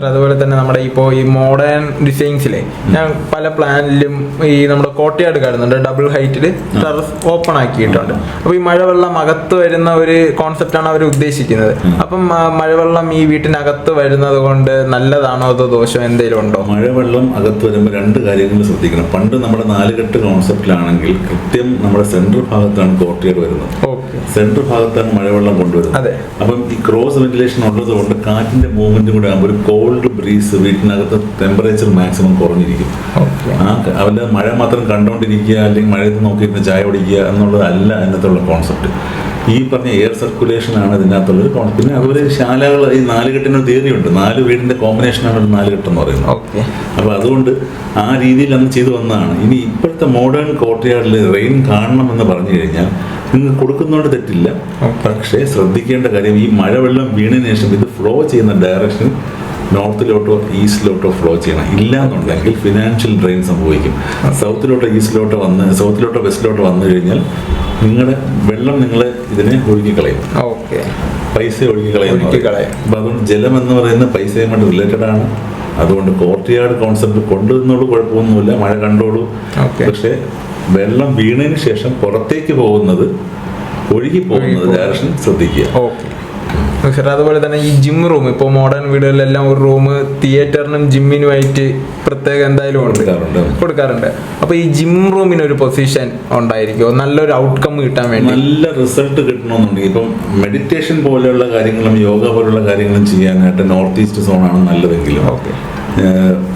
Sir അതുപോലെ തന്നെ നമ്മുടെ ഇപ്പോൾ ഈ മോഡേൺ ഡിസൈൻസിലെ ഞാൻ പല പ്ലാനിലും ഈ നമ്മുടെ കോട്ടയാട് കാണുന്നുണ്ട്. ഡബിൾ ഹൈറ്റിൽ ടെറസ് ഓപ്പൺ ആക്കിയിട്ടുണ്ട്. അപ്പോൾ ഈ മഴവെള്ളം അകത്ത് വരുന്ന ഒരു കോൺസെപ്റ്റാണ് അവർ ഉദ്ദേശിക്കുന്നത്. അപ്പം മഴവെള്ളം ഈ വീട്ടിനകത്ത് വരുന്നത് കൊണ്ട് നല്ലതാണോ അതോ ദോഷം എന്തെങ്കിലും ഉണ്ടോ? മഴവെള്ളം അകത്ത് വരുമ്പോൾ രണ്ട് കാര്യങ്ങൾ ശ്രദ്ധിക്കണം. പണ്ട് നമ്മുടെ നാലുകെട്ട് കോൺസെപ്റ്റിലാണെങ്കിൽ കൃത്യം നമ്മുടെ സെൻട്രൽ ഭാഗത്താണ് കോട്ടയാട് വരുന്നത്. സെൻട്രൽ ഭാഗത്താണ് മഴവെള്ളം കൊണ്ടുവരുന്നത്. അതെ. അപ്പം ഈ ക്രോസ് വെന്റിലേഷൻ ഉള്ളത് കൊണ്ട് കാറ്റിന്റെ മൂവ്മെന്റും കൂടെ ആകുമ്പോൾ ഒരു കോൾഡ് ബ്രീസ് വീട്ടിനകത്ത് ടെമ്പറേച്ചർ മാക്സിമം കുറഞ്ഞിരിക്കും. ആ അവന്റെ മഴ മാത്രം കണ്ടോണ്ടിരിക്കുക അല്ലെങ്കിൽ മഴയത്ത് നോക്കിയിരുന്ന് ചായ കുടിക്കുക എന്നുള്ളതല്ല അതിനകത്തുള്ള കോൺസെപ്റ്റ് ഈ പറഞ്ഞ എയർ സർക്കുലേഷൻ ആണ് ഇതിനകത്തുള്ളൊരു കോൺസെപ്റ്റ് പിന്നെ അതുപോലെ ശാലകൾ ഈ നാലുകെട്ടിന് തിയറി ഉണ്ട്. നാല് വീടിന്റെ കോമ്പിനേഷനാണ് ഒരു നാലുകെട്ട് എന്ന് പറയുന്നത്. ഓക്കെ അപ്പോൾ അതുകൊണ്ട് ആ രീതിയിൽ അന്ന് ചെയ്തു വന്നതാണ്. ഇനി ഇപ്പോഴത്തെ മോഡേൺ കോട്ടയാടിൽ റെയിൻ കാണണമെന്ന് പറഞ്ഞു കഴിഞ്ഞാൽ നിങ്ങൾ കൊടുക്കുന്നതുകൊണ്ട് തെറ്റില്ല. പക്ഷേ ശ്രദ്ധിക്കേണ്ട കാര്യം ഈ മഴവെള്ളം വീണതിന് ശേഷം ഇത് ഫ്ലോ ചെയ്യുന്ന ഡയറക്ഷൻ നോർത്തിലോട്ടോ ഈസ്റ്റിലോട്ടോ ഫ്ലോ ചെയ്യണം. ഇല്ല എന്നുണ്ടെങ്കിൽ ഫിനാൻഷ്യൽ ഡ്രെയിൻ സംഭവിക്കും സൗത്തിലോട്ടോ ഈസ്റ്റിലോട്ടോ വന്ന് സൗത്തിലോട്ടോ വെസ്റ്റിലോട്ടോ വന്നു കഴിഞ്ഞാൽ നിങ്ങളുടെ വെള്ളം നിങ്ങൾ ഇതിനെ ഒഴുകിക്കളയും. ഓക്കെ. പൈസ ഒഴുകിക്കളയും. കളയും അപ്പൊ അതുകൊണ്ട് ജലം എന്ന് പറയുന്നത് പൈസയുമായിട്ട് റിലേറ്റഡ് ആണ്. അതുകൊണ്ട് കോർട്ടിയാട് കോൺസെപ്റ്റ് കൊണ്ടുവന്നോളൂ കുഴപ്പമൊന്നുമില്ല. മഴ കണ്ടോളൂ. പക്ഷേ വെള്ളം വീണതിന് ശേഷം പുറത്തേക്ക് പോകുന്നത് ഒഴുകി പോകുന്നത് ഡയറക്ഷൻ ശ്രദ്ധിക്കുക. ഓക്കെ. അതുപോലെ തന്നെ ഈ ജിം റൂം ഇപ്പോൾ മോഡേൺ വീടുകളിലെല്ലാം ഒരു റൂം തിയേറ്ററിനും ജിമ്മിനുമായിട്ട് പ്രത്യേകം എന്തായാലും ഉണ്ട്. കൊടുക്കാറുണ്ട്. അപ്പോൾ ഈ ജിം റൂമിന് ഒരു പൊസിഷൻ ഉണ്ടായിരിക്കുമോ നല്ലൊരു ഔട്ട്കം കിട്ടാൻ വേണ്ടി. നല്ല റിസൾട്ട് കിട്ടണമെന്നുണ്ടെങ്കിൽ ഇപ്പം മെഡിറ്റേഷൻ പോലെയുള്ള കാര്യങ്ങളും യോഗ പോലെയുള്ള കാര്യങ്ങളും ചെയ്യാനായിട്ട് നോർത്ത് ഈസ്റ്റ് സോണാണ് നല്ലതെങ്കിലും. ഓക്കെ.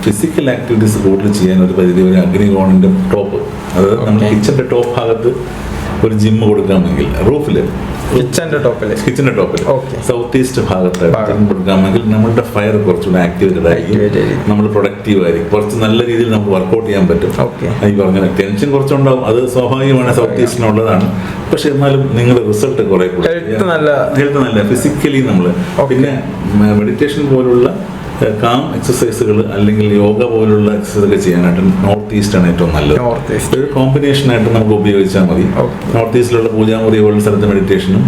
ഫിസിക്കൽ ആക്ടിവിറ്റീസ് കൂടുതൽ ചെയ്യാൻ ഒരു പരിധി ഒരു അഗ്നികോണിന്റെ ടോപ്പ് അതായത് നമ്മുടെ. കിച്ചന്റെ ടോപ്പ് ഭാഗത്ത് ഒരു ജിം കൊടുക്കാമെങ്കിൽ റൂഫിൽ കിച്ചന്റെ ടോപ്പിൽ കിച്ചന്റെ ടോപ്പിൽ. സൗത്ത് ഈസ്റ്റ് ഭാഗത്ത് ഭാഗം. കൊടുക്കാമെങ്കിൽ നമ്മളുടെ ഫയർ കുറച്ചുകൂടെ ആക്ടിവേറ്റഡ് ആയിരിക്കും. നമ്മൾ പ്രൊഡക്റ്റീവ് ആയിരിക്കും. കുറച്ച് നല്ല രീതിയിൽ നമുക്ക് വർക്കൗട്ട് ചെയ്യാൻ പറ്റും. ഈ പറഞ്ഞ ടെൻഷൻ കുറച്ചുണ്ടാവും. അത് സ്വാഭാവികമാണ് സൗത്ത് ഈസ്റ്റിനുള്ളതാണ് പക്ഷെ എന്നാലും നിങ്ങളുടെ റിസൾട്ട് കുറെ ഹെൽത്ത് നല്ല ഫിസിക്കലി നമ്മൾ. പിന്നെ മെഡിറ്റേഷൻ പോലുള്ള കാം എക്സസൈസുകൾ അല്ലെങ്കിൽ യോഗ പോലുള്ള എക്സസൈസ് ഒക്കെ ചെയ്യാനായിട്ട് നോർത്ത് ഈസ്റ്റ് ആണ് ഏറ്റവും നല്ലത്. നോർത്ത് ഈസ്റ്റ് ഒരു കോമ്പിനേഷൻ ആയിട്ട് നമുക്ക് ഉപയോഗിച്ചാൽ മതി. നോർത്ത് ഈസ്റ്റിലുള്ള പൂജാമുറി പോലുള്ള സ്ഥലത്ത് മെഡിറ്റേഷനും.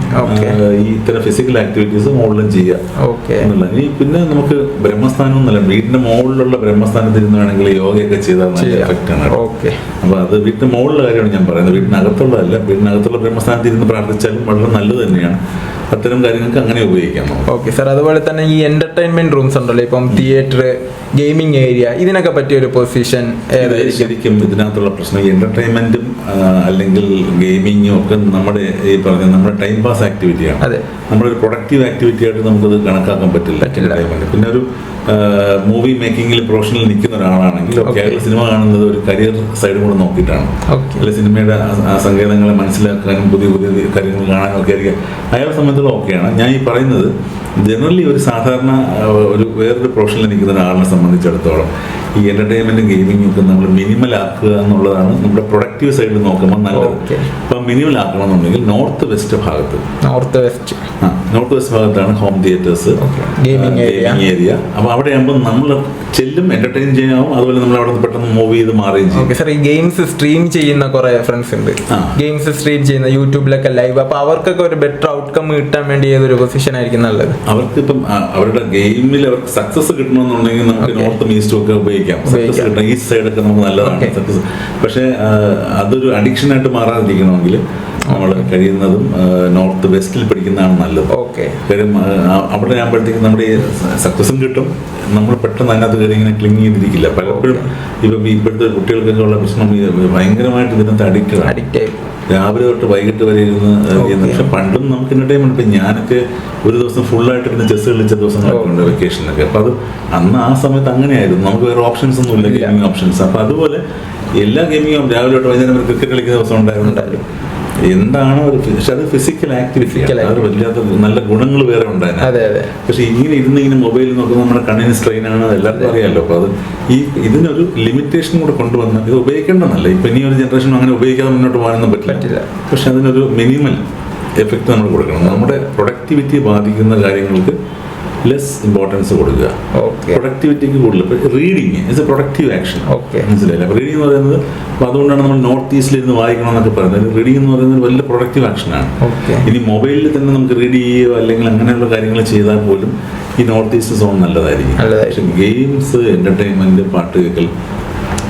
ഈ ഇത്തരം ഫിസിക്കൽ ആക്ടിവിറ്റീസ് മുകളിലും ചെയ്യുക ഓക്കെ എന്നുള്ള ഇനി പിന്നെ നമുക്ക് ബ്രഹ്മസ്ഥാനം എന്നല്ല വീടിന്റെ മുകളിലുള്ള ബ്രഹ്മസ്ഥാനത്ത് ഇരുന്ന് വേണമെങ്കിൽ യോഗയൊക്കെ ചെയ്താൽ നല്ല എഫക്റ്റ് ആണ്. ഓക്കെ അപ്പൊ അത് വീട്ടിന് മുകളിലെ കാര്യമാണ് ഞാൻ പറയുന്നത്. വീട്ടിനകത്തുള്ളതല്ല വീടിനകത്തുള്ള ബ്രഹ്മസ്ഥാനത്ത് ഇരുന്ന് പ്രാർത്ഥിച്ചാലും വളരെ നല്ലത് തന്നെയാണ്. അത്തരം കാര്യങ്ങൾക്ക് അങ്ങനെ ഉപയോഗിക്കാം. ഓക്കെ സാർ അതുപോലെ തന്നെ ഈ എന്റർടൈൻമെന്റ് റൂംസ് ഉണ്ടല്ലോ ഇപ്പം തിയേറ്റർ ഗെയിമിംഗ് ഏരിയ ഇതിനൊക്കെ പറ്റിയ ഒരു പൊസിഷൻ ശരിക്കും ഇതിനകത്തുള്ള പ്രശ്നം. ഈ എന്റർടൈൻമെന്റും അല്ലെങ്കിൽ ഗെയിമിങ്ങും ഒക്കെ നമ്മുടെ ഈ പറഞ്ഞ നമ്മുടെ ടൈം പാസ് ആക്ടിവിറ്റിയാണ് അതെ. നമ്മുടെ ഒരു പ്രൊഡക്റ്റീവ് ആക്ടിവിറ്റി ആയിട്ട് നമുക്കത് കണക്കാക്കാൻ പറ്റില്ല. പിന്നെ ഒരു മൂവി മേക്കിംഗിൽ പ്രൊഫഷണൽ നിൽക്കുന്ന ഒരാളാണെങ്കിൽ കേരള സിനിമ കാണുന്നത് ഒരു കരിയർ സൈഡും കൂടെ നോക്കിയിട്ടാണ്. അല്ലെ സിനിമയുടെ സങ്കേതങ്ങളെ മനസ്സിലാക്കാനും പുതിയ പുതിയ കാര്യങ്ങൾ കാണാനും ഒക്കെ ആയിരിക്കും. അയാളെ സംബന്ധിച്ചുള്ള ഓക്കെയാണ് ഞാൻ ഈ പറയുന്നത് ജനറലി ഒരു സാധാരണ ഒരു വേറൊരു പ്രൊഫഷനിൽ നിൽക്കുന്ന ഒരാളിനെ സംബന്ധിച്ചിടത്തോളം ഈ എന്റർടൈൻമെന്റും ഗെയിമിങ്ങും ഒക്കെ നമ്മൾ മിനിമൽ ആക്കുക എന്നുള്ളതാണ് നമ്മുടെ പ്രൊഡക്റ്റീവ് സൈഡിൽ നോക്കുമ്പോൾ നല്ലത്. ഇപ്പം മിനിമം മിനിമൽ ആക്കണമെന്നുണ്ടെങ്കിൽ നോർത്ത് വെസ്റ്റ് ഭാഗത്ത്. നോർത്ത് വെസ്റ്റ് ആ നോർത്ത് വെസ്റ്റ് ഭാഗത്താണ് ഹോം തിയേറ്റേഴ്സ് ഗെയിമിംഗ്. ഏരിയ അപ്പോൾ അവിടെ ആകുമ്പോൾ നമ്മൾ ചെല്ലും എന്റർടൈൻ ചെയ്യാവും അതുപോലെ നമ്മൾ അവിടെ പെട്ടെന്ന് മൂവ് ചെയ്ത് മാറുകയും ചെയ്യും. ഓക്കെ സാർ ഈ ഗെയിംസ് സ്ട്രീം ചെയ്യുന്ന കുറെ ഫ്രണ്ട്സ് ഉണ്ട്. ഗെയിംസ് സ്ട്രീം ചെയ്യുന്ന യൂട്യൂബിലൊക്കെ ലൈവ് അപ്പൊ അവർക്കൊക്കെ ഒരു ബെറ്റർ ഔട്ട്കം കിട്ടാൻ വേണ്ടി ഏതൊരു പൊസിഷൻ ആയിരിക്കും നല്ലത്? അവർക്ക് ഇപ്പം അവരുടെ ഗെയിമിൽ അവർക്ക് സക്സസ് കിട്ടണമെന്നുണ്ടെങ്കിൽ നമുക്ക് നോർത്ത് ഈസ്റ്റും ഒക്കെ ഉപയോഗിക്കാം. സക്സസ്. കിട്ടണം ഈസ്റ്റ് സൈഡ് ഒക്കെ നമുക്ക് നല്ലതാണ് സക്സസ് പക്ഷേ അതൊരു അഡിക്ഷൻ ആയിട്ട് മാറാതിരിക്കണമെങ്കിൽ നമ്മൾ കഴിയുന്നതും നോർത്ത് വെസ്റ്റിൽ പഠിക്കുന്നതാണ് നല്ലത്. ഓക്കെ. കാര്യം അവിടെ ആകുമ്പോഴത്തേക്കും നമ്മുടെ സക്സസും കിട്ടും. നമ്മൾ പെട്ടെന്ന് അതിനകത്ത് കയറി ഇങ്ങനെ ക്ലിങ് ചെയ്തിരിക്കില്ല. പലപ്പോഴും ഇപ്പം ഇപ്പോഴത്തെ കുട്ടികൾക്കൊക്കെ ഉള്ള പ്രശ്നം ഭയങ്കരമായിട്ട് ഇതിനകത്ത് അഡിക്റ്റഡ് അഡിക്റ്റ് ആയി. രാവിലെ തൊട്ട് വൈകിട്ട് വരെ ഇരുന്ന് പക്ഷെ പണ്ടും നമുക്ക് എന്റർടൈൻമെന്റ് ഇപ്പം ഞാനൊക്കെ ഒരു ദിവസം ഫുള്ളായിട്ട് ഇരുന്ന് ചെസ് കളിച്ച ദിവസങ്ങളൊക്കെ ഉണ്ട് വെക്കേഷനൊക്കെ അപ്പം അത് അന്ന് ആ സമയത്ത് അങ്ങനെയായിരുന്നു. നമുക്ക് വേറെ ഓപ്ഷൻസ് ഒന്നും ഇല്ല. ഇല്ല. ഗെയിമിംഗ് ഓപ്ഷൻസ് അപ്പം അതുപോലെ എല്ലാ ഗെയിമിങ്ങും രാവിലെ തൊട്ട് വൈകുന്നേരം വരെ ക്രിക്കറ്റ് കളിക്കുന്ന ദിവസം ഉണ്ടായിരുന്നു. എന്താണ് ഒരു പക്ഷെ അത് ഫിസിക്കൽ ആക്ടിവിറ്റി അത് വല്ലാത്ത നല്ല ഗുണങ്ങൾ വേറെ ഉണ്ടായിരുന്നു. അതെ അതെ. പക്ഷെ ഇങ്ങനെ ഇരുന്ന് ഇങ്ങനെ മൊബൈലിൽ നോക്കുമ്പോൾ നമ്മുടെ കണ്ണിന് സ്ട്രെയിൻ ആണ് എല്ലാവർക്കും അറിയാമല്ലോ അപ്പോൾ അത് ഈ ഇതിനൊരു ലിമിറ്റേഷൻ കൂടെ കൊണ്ടുവന്ന ഇത് ഉപയോഗിക്കേണ്ടതല്ല. ഇപ്പൊ ഇനി ഒരു ജനറേഷൻ അങ്ങനെ ഉപയോഗിക്കാതെ മുന്നോട്ട് പോകാനൊന്നും പറ്റില്ല. പറ്റില്ല. പക്ഷെ അതിനൊരു മിനിമൽ എഫക്റ്റ് നമ്മൾ കൊടുക്കണം. നമ്മുടെ പ്രൊഡക്ടിവിറ്റി ബാധിക്കുന്ന കാര്യങ്ങൾക്ക് ലെസ് ഇമ്പോർട്ടൻസ് കൊടുക്കുക. ഓക്കെ പ്രൊഡക്ടിവിറ്റിക്ക് കൂടുതൽ. Reading it's a productive action. മനസ്സിലായില്ല? റീഡിംഗ് എന്ന് പറയുന്നത് അതുകൊണ്ടാണ് നമ്മൾ നോർത്ത് ഈസ്റ്റിൽ ഇരുന്ന് വായിക്കണം എന്നൊക്കെ പറയുന്നത് റീഡിംഗ് എന്ന് പറയുന്നത് വലിയ പ്രൊഡക്റ്റീവ് ആക്ഷനാണ് ഓക്കെ ഇനി മൊബൈലിൽ തന്നെ നമുക്ക് റീഡ് ചെയ്യുകയോ അല്ലെങ്കിൽ അങ്ങനെയുള്ള കാര്യങ്ങൾ ചെയ്താൽ പോലും ഈ നോർത്ത് ഈസ്റ്റ് സോൺ നല്ലതായിരിക്കും. നല്ലതായിരിക്കും. പക്ഷെ ഗെയിംസ് എന്റർടൈൻമെന്റ് പാട്ട് കേൾക്കൽ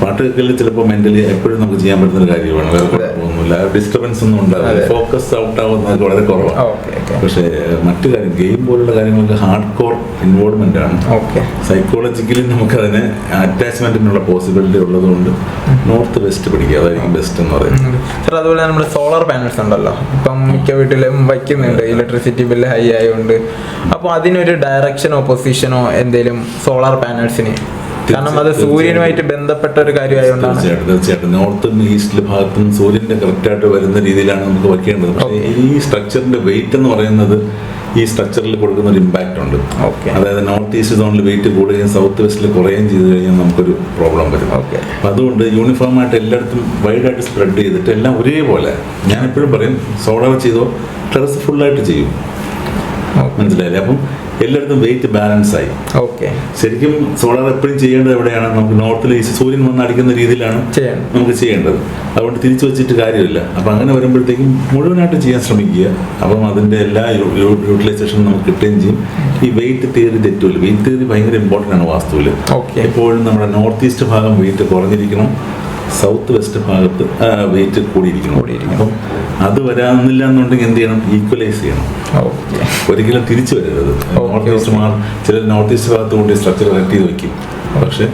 പാട്ട് കേൾക്കൽ ചിലപ്പോൾ മെന്റലി എപ്പോഴും നമുക്ക് ചെയ്യാൻ പറ്റുന്ന ഒരു കാര്യമാണ്. കുഴപ്പമൊന്നുമില്ല ഡിസ്റ്റർബൻസ് ഒന്നും ഉണ്ടാവില്ല. ഫോക്കസ് ഔട്ട് ആവുന്നത് വളരെ കുറവാണ്. പക്ഷേ മറ്റു കാര്യം ഗെയിം പോലുള്ള കാര്യങ്ങൾക്ക് ഹാർഡ് കോർ ഇൻവോൾവ്മെന്റ് ആണ് സൈക്കോളജിക്കലി നമുക്കതിന് അറ്റാച്ച്മെന്റിനുള്ള പോസിബിലിറ്റി ഉള്ളതുകൊണ്ട് നോർത്ത് വെസ്റ്റ് പിടിക്കുക. അതായിരിക്കും ബെസ്റ്റ് എന്ന് പറയുന്നത്. സാർ അതുപോലെ നമ്മുടെ സോളാർ പാനൽസ് ഉണ്ടല്ലോ. ഇപ്പം മിക്ക വീട്ടിലും വയ്ക്കുന്നുണ്ട്. ഇലക്ട്രിസിറ്റി ബില്ല് ഹൈ ആയതുകൊണ്ട് അപ്പോൾ അതിനൊരു ഡയറക്ഷനോ പൊസിഷനോ എന്തെങ്കിലും സോളാർ പാനൽസിന് കാരണം അത് സൂര്യനുമായിട്ട് ബന്ധപ്പെട്ട ഒരു കാര്യമായതുകൊണ്ടാണ് തീർച്ചയായിട്ടും തീർച്ചയായിട്ടും. നോർത്തും ഈസ്റ്റിലെ ഭാഗത്തും സൂര്യന്റെ കറക്റ്റ് ആയിട്ട് വരുന്ന രീതിയിലാണ് നമുക്ക് വയ്ക്കേണ്ടത് പക്ഷേ ഈ സ്ട്രക്ചറിന്റെ വെയിറ്റ് എന്ന് പറയുന്നത് ഈ സ്ട്രക്ചറിൽ കൊടുക്കുന്ന ഒരു ഇമ്പാക്റ്റ് ഉണ്ട്. ഓക്കെ അതായത് നോർത്ത് ഈസ്റ്റ് സോണിൽ വെയിറ്റ് കൂടുകയും സൗത്ത് വെസ്റ്റിൽ കുറയുകയും ചെയ്ത് കഴിഞ്ഞാൽ നമുക്കൊരു പ്രോബ്ലം വരും. ഓക്കെ അപ്പം അതുകൊണ്ട് യൂണിഫോം ആയിട്ട് എല്ലായിടത്തും വൈഡ് ആയിട്ട് സ്പ്രെഡ് ചെയ്തിട്ട് എല്ലാം ഒരേപോലെ. ഞാൻ എപ്പോഴും പറയും സോളാർ ചെയ്തോ ടെറസ് ഫുള്ളായിട്ട് ചെയ്യും. മനസ്സിലായില്ലേ? അപ്പം എല്ലായിടത്തും വെയിറ്റ് ബാലൻസ് ആയി. ഓക്കെ ശരിക്കും സോളാർ എപ്പോഴും ചെയ്യേണ്ടത് എവിടെയാണ്? നമുക്ക് നോർത്തിൽ സൂര്യൻ വന്ന് അടിക്കുന്ന രീതിയിലാണ് നമുക്ക് ചെയ്യേണ്ടത്. അതുകൊണ്ട് തിരിച്ചു വെച്ചിട്ട് കാര്യമില്ല. അപ്പം അങ്ങനെ വരുമ്പോഴത്തേക്കും മുഴുവനായിട്ട് ചെയ്യാൻ ശ്രമിക്കുക. അപ്പം അതിന്റെ എല്ലാ യൂട്ടിലൈസേഷൻ നമുക്ക് കിട്ടുകയും ചെയ്യും. ഈ വെയിറ്റ് തിയറി തെറ്റുമില്ല വെയിറ്റ് തിയറി ഭയങ്കര ഇമ്പോർട്ടന്റ് ആണ് വാസ്തുവിൽ ഓക്കെ എപ്പോഴും നമ്മുടെ നോർത്ത് ഈസ്റ്റ് ഭാഗം വെയിറ്റ് കുറഞ്ഞിരിക്കണം. സൗത്ത് വെസ്റ്റ് ഭാഗത്ത് വെയിറ്റ് കൂടിയിരിക്കണം. കൂടിയിരിക്കണം. അപ്പം അത് വരാനില്ല എന്നുണ്ടെങ്കിൽ എന്ത് ചെയ്യണം? ഈക്വലൈസ് ചെയ്യണം. ഒരിക്കലും തിരിച്ചു വരരുത്. നോർത്ത് ഈസ്റ്റ് മാർ ചിലർ നോർത്ത് ഈസ്റ്റ് ഭാഗത്ത് കൊണ്ട് സ്ട്രക്ചർ കറക്റ്റ് ചെയ്ത് വെക്കും. പക്ഷെ